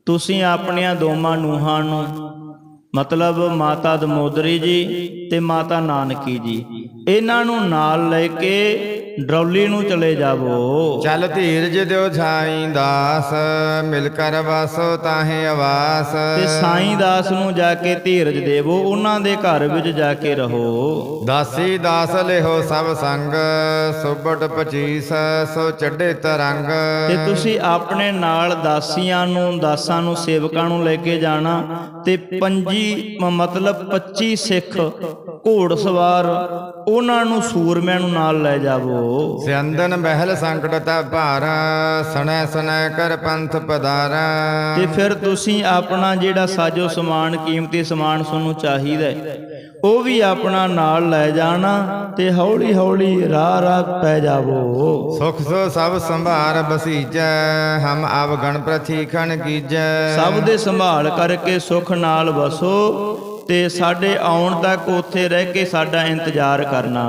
ਤੁਸੀਂ ਆਪਣੀਆਂ ਦੋਵਾਂ ਨੂਹਾਂ ਨੂੰ, ਮਤਲਬ ਮਾਤਾ ਦਮੋਦਰੀ ਜੀ ਤੇ ਮਾਤਾ ਨਾਨਕੀ ਜੀ, ਇਹਨਾਂ ਨੂੰ ਨਾਲ ਲੈ ਕੇ ਡਰੌਲੀ ਨੂੰ ਚਲੇ ਜਾਵੋ। ਚਲ ਧੀਰਜ ਦਿਓ ਛਾਈ ਦਾਸ ਮਿਲ ਕਰ ਵਾਸੋ ਤਾਹੇ ਆਵਾਸ। ਤੇ ਸਾਈਂ ਦਾਸ ਨੂੰ ਜਾ ਕੇ ਧੀਰਜ ਦੇਵੋ ਉਹਨਾਂ ਦੇ ਘਰ ਵਿੱਚ ਜਾ ਕੇ ਰਹੋ। ਦਾਸੀ ਦਾਸ ਲਿਹੋ ਸਭ ਸੰਗ ਸੁਬਟ ਪਚੀਸ ਸੋ ਚੱਡੇ ਤਰੰਗ। ਤੇ ਤੁਸੀਂ ਆਪਣੇ ਨਾਲ ਦਾਸੀਆਂ ਨੂੰ ਦਾਸਾਂ ਨੂੰ ਸੇਵਕਾਂ ਨੂੰ ਲੈ ਕੇ ਜਾਣਾ। ਤੇ ਪੰਜੀ ਮਤਲਬ 25 ਸਿੱਖ ਘੋੜ ਸਵਾਰ ਉਹਨਾਂ ਨੂੰ ਸੂਰਮਿਆਂ ਨੂੰ ਨਾਲ ਲੈ ਜਾਵੋ। ਸਿਆੰਦਨ ਬਹਿਲ ਸੰਕਟ ਤਾ ਭਾਰ ਸਣੈ ਸਣੈ ਕਰ ਪੰਥ ਪਧਾਰਾ। ਤੇ ਫਿਰ ਤੁਸੀਂ ਆਪਣਾ ਜਿਹੜਾ ਸਾਜੋ ਸਮਾਨ ਕੀਮਤੀ ਸਮਾਨ ਤੁਹਾਨੂੰ ਚਾਹੀਦਾ ਹੈ, ਉਹ ਵੀ ਆਪਣਾ ਨਾਲ ਲੈ ਜਾਣਾ ਤੇ ਹੌਲੀ ਹੌਲੀ ਰਾਹ ਰਾਹ ਪੈ ਜਾਵੋ। ਸੁਖ ਸੋ ਸਭ ਸੰਭਾਰ ਬਸੀਜੈ ਹਮ ਆਵ ਗਣ ਪ੍ਰਥੀਖਣ ਕੀਜੈ। ਸਭ ਦੇ ਸੰਭਾਲ ਕਰਕੇ ਸੁਖ ਨਾਲ ਵਸੋ ਤੇ ਸਾਡੇ ਆਉਣ ਤੱਕ ਉੱਥੇ ਰਹਿ ਕੇ ਸਾਡਾ ਇੰਤਜ਼ਾਰ ਕਰਨਾ।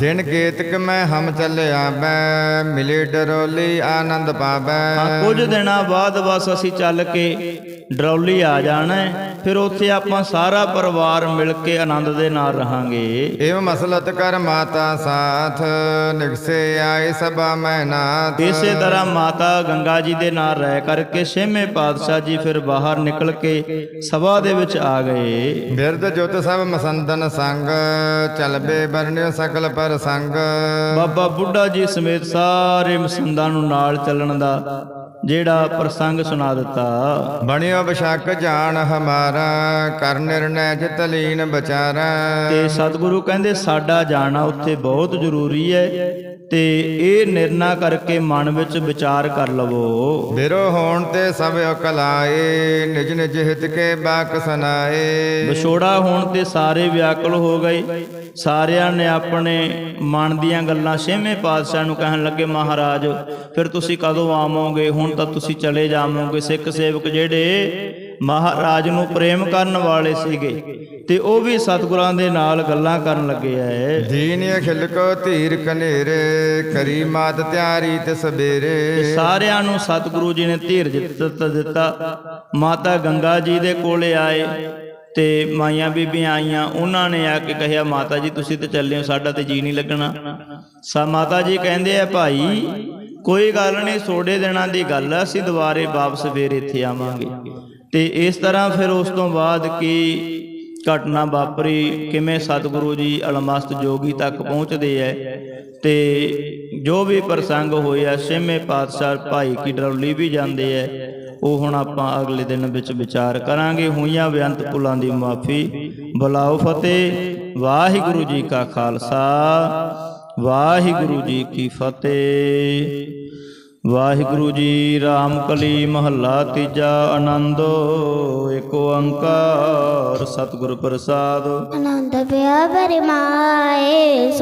ਦਿਨ ਕੇਤਕ ਮੈਂ ਹਮ ਚੱਲਿਆ ਬੈ ਮਿਲੇ ਡਰੋਲੀ ਆਨੰਦ ਪਾਵੈ। ਹਾਂ ਕੁਝ ਦਿਨਾਂ ਬਾਅਦ ਬਸ ਅਸੀਂ ਚੱਲ ਕੇ ਡਰੌਲੀ ਆ ਜਾਣਾ। ਫਿਰ ਉੱਥੇ ਆਪਾਂ ਸਾਰਾ ਪਰਿਵਾਰ ਮਿਲ ਕੇ ਆਨੰਦ ਦੇ ਨਾਲ ਰਹਾਂਗੇ। ਏਵ ਮਸਲਤ ਕਰ ਮਾਤਾ ਸਾਥ ਨਿਗਸੇ ਆਏ ਸਭਾ ਮੈਂ ਨਾਥ। ਇਸੇ ਤਰ੍ਹਾਂ ਮਾਤਾ ਗੰਗਾ ਜੀ ਦੇ ਨਾਲ ਰਹਿ ਕਰਕੇ ਛੇਵੇਂ ਪਾਤਸ਼ਾਹ ਜੀ ਫਿਰ ਬਾਹਰ ਨਿਕਲ ਕੇ ਸਭਾ ਦੇ ਵਿੱਚ ਆ ਗਏ। ਬਿਰਦ ਜੁਤ ਸਭ ਮਸੰਦਨ ਸੰਗ ਚਲਬੇ ਬਰਨਿਓ ਸਕਲ ਪਰ ਸੰਗ। ਬਾਬਾ ਬੁੱਢਾ ਜੀ ਸਮੇਤ ਸਾਰੇ ਮਸੰਦਾਂ ਨੂੰ ਨਾਲ ਚੱਲਣ ਦਾ ਜਿਹੜਾ ਪ੍ਰਸੰਗ ਸੁਣਾ ਦਿੱਤਾ। ਬਣਿਓ ਬਿਸ਼ੱਕ ਜਾਣ ਹਮਾਰਾ ਕਰ ਨਿਰਣੈ ਚਿਤ ਲੀਨ ਵਿਚਾਰਾ। ਤੇ ਸਤਿਗੁਰੂ ਕਹਿੰਦੇ ਸਾਡਾ ਜਾਣਾ ਉੱਥੇ ਬਹੁਤ ਜ਼ਰੂਰੀ ਹੈ। ਤੇ ਇਹ ਨਿਰਣਾ ਕਰਕੇ ਮਨ ਵਿੱਚ ਵਿਚਾਰ ਕਰ ਲਵੋ। ਬਿਰੋ ਹੋਣ ਤੇ ਸਭ ਅਕਲਾਏ ਨਿਜ ਨਿਜ ਹਿਤ ਕੇ ਬਾਕ ਸੁਨਾਏ ਵਿਛੋੜਾ ਹੋਣ ਤੇ ਸਾਰੇ ਵਿਆਕੁਲ ਹੋ ਗਏ। ਸਾਰਿਆਂ ਨੇ ਆਪਣੇ ਮਨ ਦੀਆਂ ਗੱਲਾਂ ਛੇਵੇਂ ਪਾਤਸ਼ਾਹ ਨੂੰ ਕਹਿਣ ਲੱਗੇ ਮਹਾਰਾਜ ਫਿਰ ਤੁਸੀਂ ਕਦੋਂ ਆਵੋਗੇ? ਹੁਣ ਤਾਂ ਤੁਸੀਂ ਚਲੇ ਜਾਵੋਗੇ ਸਿੱਖ ਸੇਵਕ ਜਿਹੜੇ ਮਹਾਰਾਜ ਨੂੰ ਪ੍ਰੇਮ ਕਰਨ ਵਾਲੇ ਸੀਗੇ ਤੇ ਉਹ ਵੀ ਸਤਿਗੁਰਾਂ ਦੇ ਨਾਲ ਗੱਲਾਂ ਕਰਨ ਲੱਗੇ ਐ। ਦੀਨ ਅਖਿਲ ਕੋ ਧੀਰ ਕਨੇਰੇ ਕਰੀ ਮਾਤ ਤਿਆਰੀ ਤੇ ਸਵੇਰੇ ਸਾਰਿਆਂ ਨੂੰ ਸਤਿਗੁਰੂ ਜੀ ਨੇ ਧੀਰਜ ਦਿੱਤਾ ਦਿੱਤਾ। ਮਾਤਾ ਗੰਗਾ ਜੀ ਦੇ ਕੋਲੇ ਆਏ ਤੇ ਮਾਈਆਂ ਬੀਬੀਆਂ ਆਈਆਂ। ਉਹਨਾਂ ਨੇ ਆ ਕੇ ਕਹਿਆ ਮਾਤਾ ਜੀ ਤੁਸੀਂ ਤੇ ਚੱਲੇ ਹੋ ਸਾਡਾ ਤੇ ਜੀ ਨਹੀਂ ਲੱਗਣਾ। ਸਾ ਮਾਤਾ ਜੀ ਕਹਿੰਦੇ ਆ ਭਾਈ ਕੋਈ ਗੱਲ ਨਹੀਂ ਸੋਡੇ ਦਿਨਾਂ ਦੀ ਗੱਲ ਆ ਅਸੀਂ ਦੁਬਾਰੇ ਵਾਪਸ ਫੇਰ ਇੱਥੇ ਆਵਾਂਗੇ। ਤੇ ਇਸ ਤਰ੍ਹਾਂ ਫਿਰ ਉਸ ਤੋਂ ਬਾਅਦ ਕੀ ਘਟਨਾ ਵਾਪਰੀ, ਕਿਵੇਂ ਸਤਿਗੁਰੂ ਜੀ ਅਲਮਸਤ ਜੋਗੀ ਤੱਕ ਪਹੁੰਚਦੇ ਐ ਤੇ ਜੋ ਵੀ ਪ੍ਰਸੰਗ ਹੋਇਆ ਛੇਵੇਂ ਪਾਤਸ਼ਾਹ ਭਾਈ ਕੀ ਡਰੌਲੀ ਵੀ ਜਾਂਦੇ ਐ, ਉਹ ਹੁਣ ਆਪਾਂ ਅਗਲੇ ਦਿਨ ਵਿੱਚ ਵਿਚਾਰ ਕਰਾਂਗੇ। ਹੋਈਆਂ ਬੇਅੰਤ ਪੁਲਾਂ ਦੀ ਮਾਫੀ। ਬੁਲਾਓ ਫਤਿਹ। ਵਾਹਿਗੁਰੂ ਜੀ ਕਾ ਖਾਲਸਾ। ਵਾਹਿਗੁਰੂ ਜੀ ਕੀ ਫਤਿਹ। ਵਾਹਿਗੁਰੂ ਜੀ ਰਾਮ ਕਲੀ ਮਹੱਲਾ ਤੀਜਾ ਆਨੰਦ ਏਕ ਓੰਕਾਰ ਸਤਿਗੁਰ ਪ੍ਰਸਾਦ। ਆਨੰਦ ਪਿਆ ਬਰਿਮਾਏ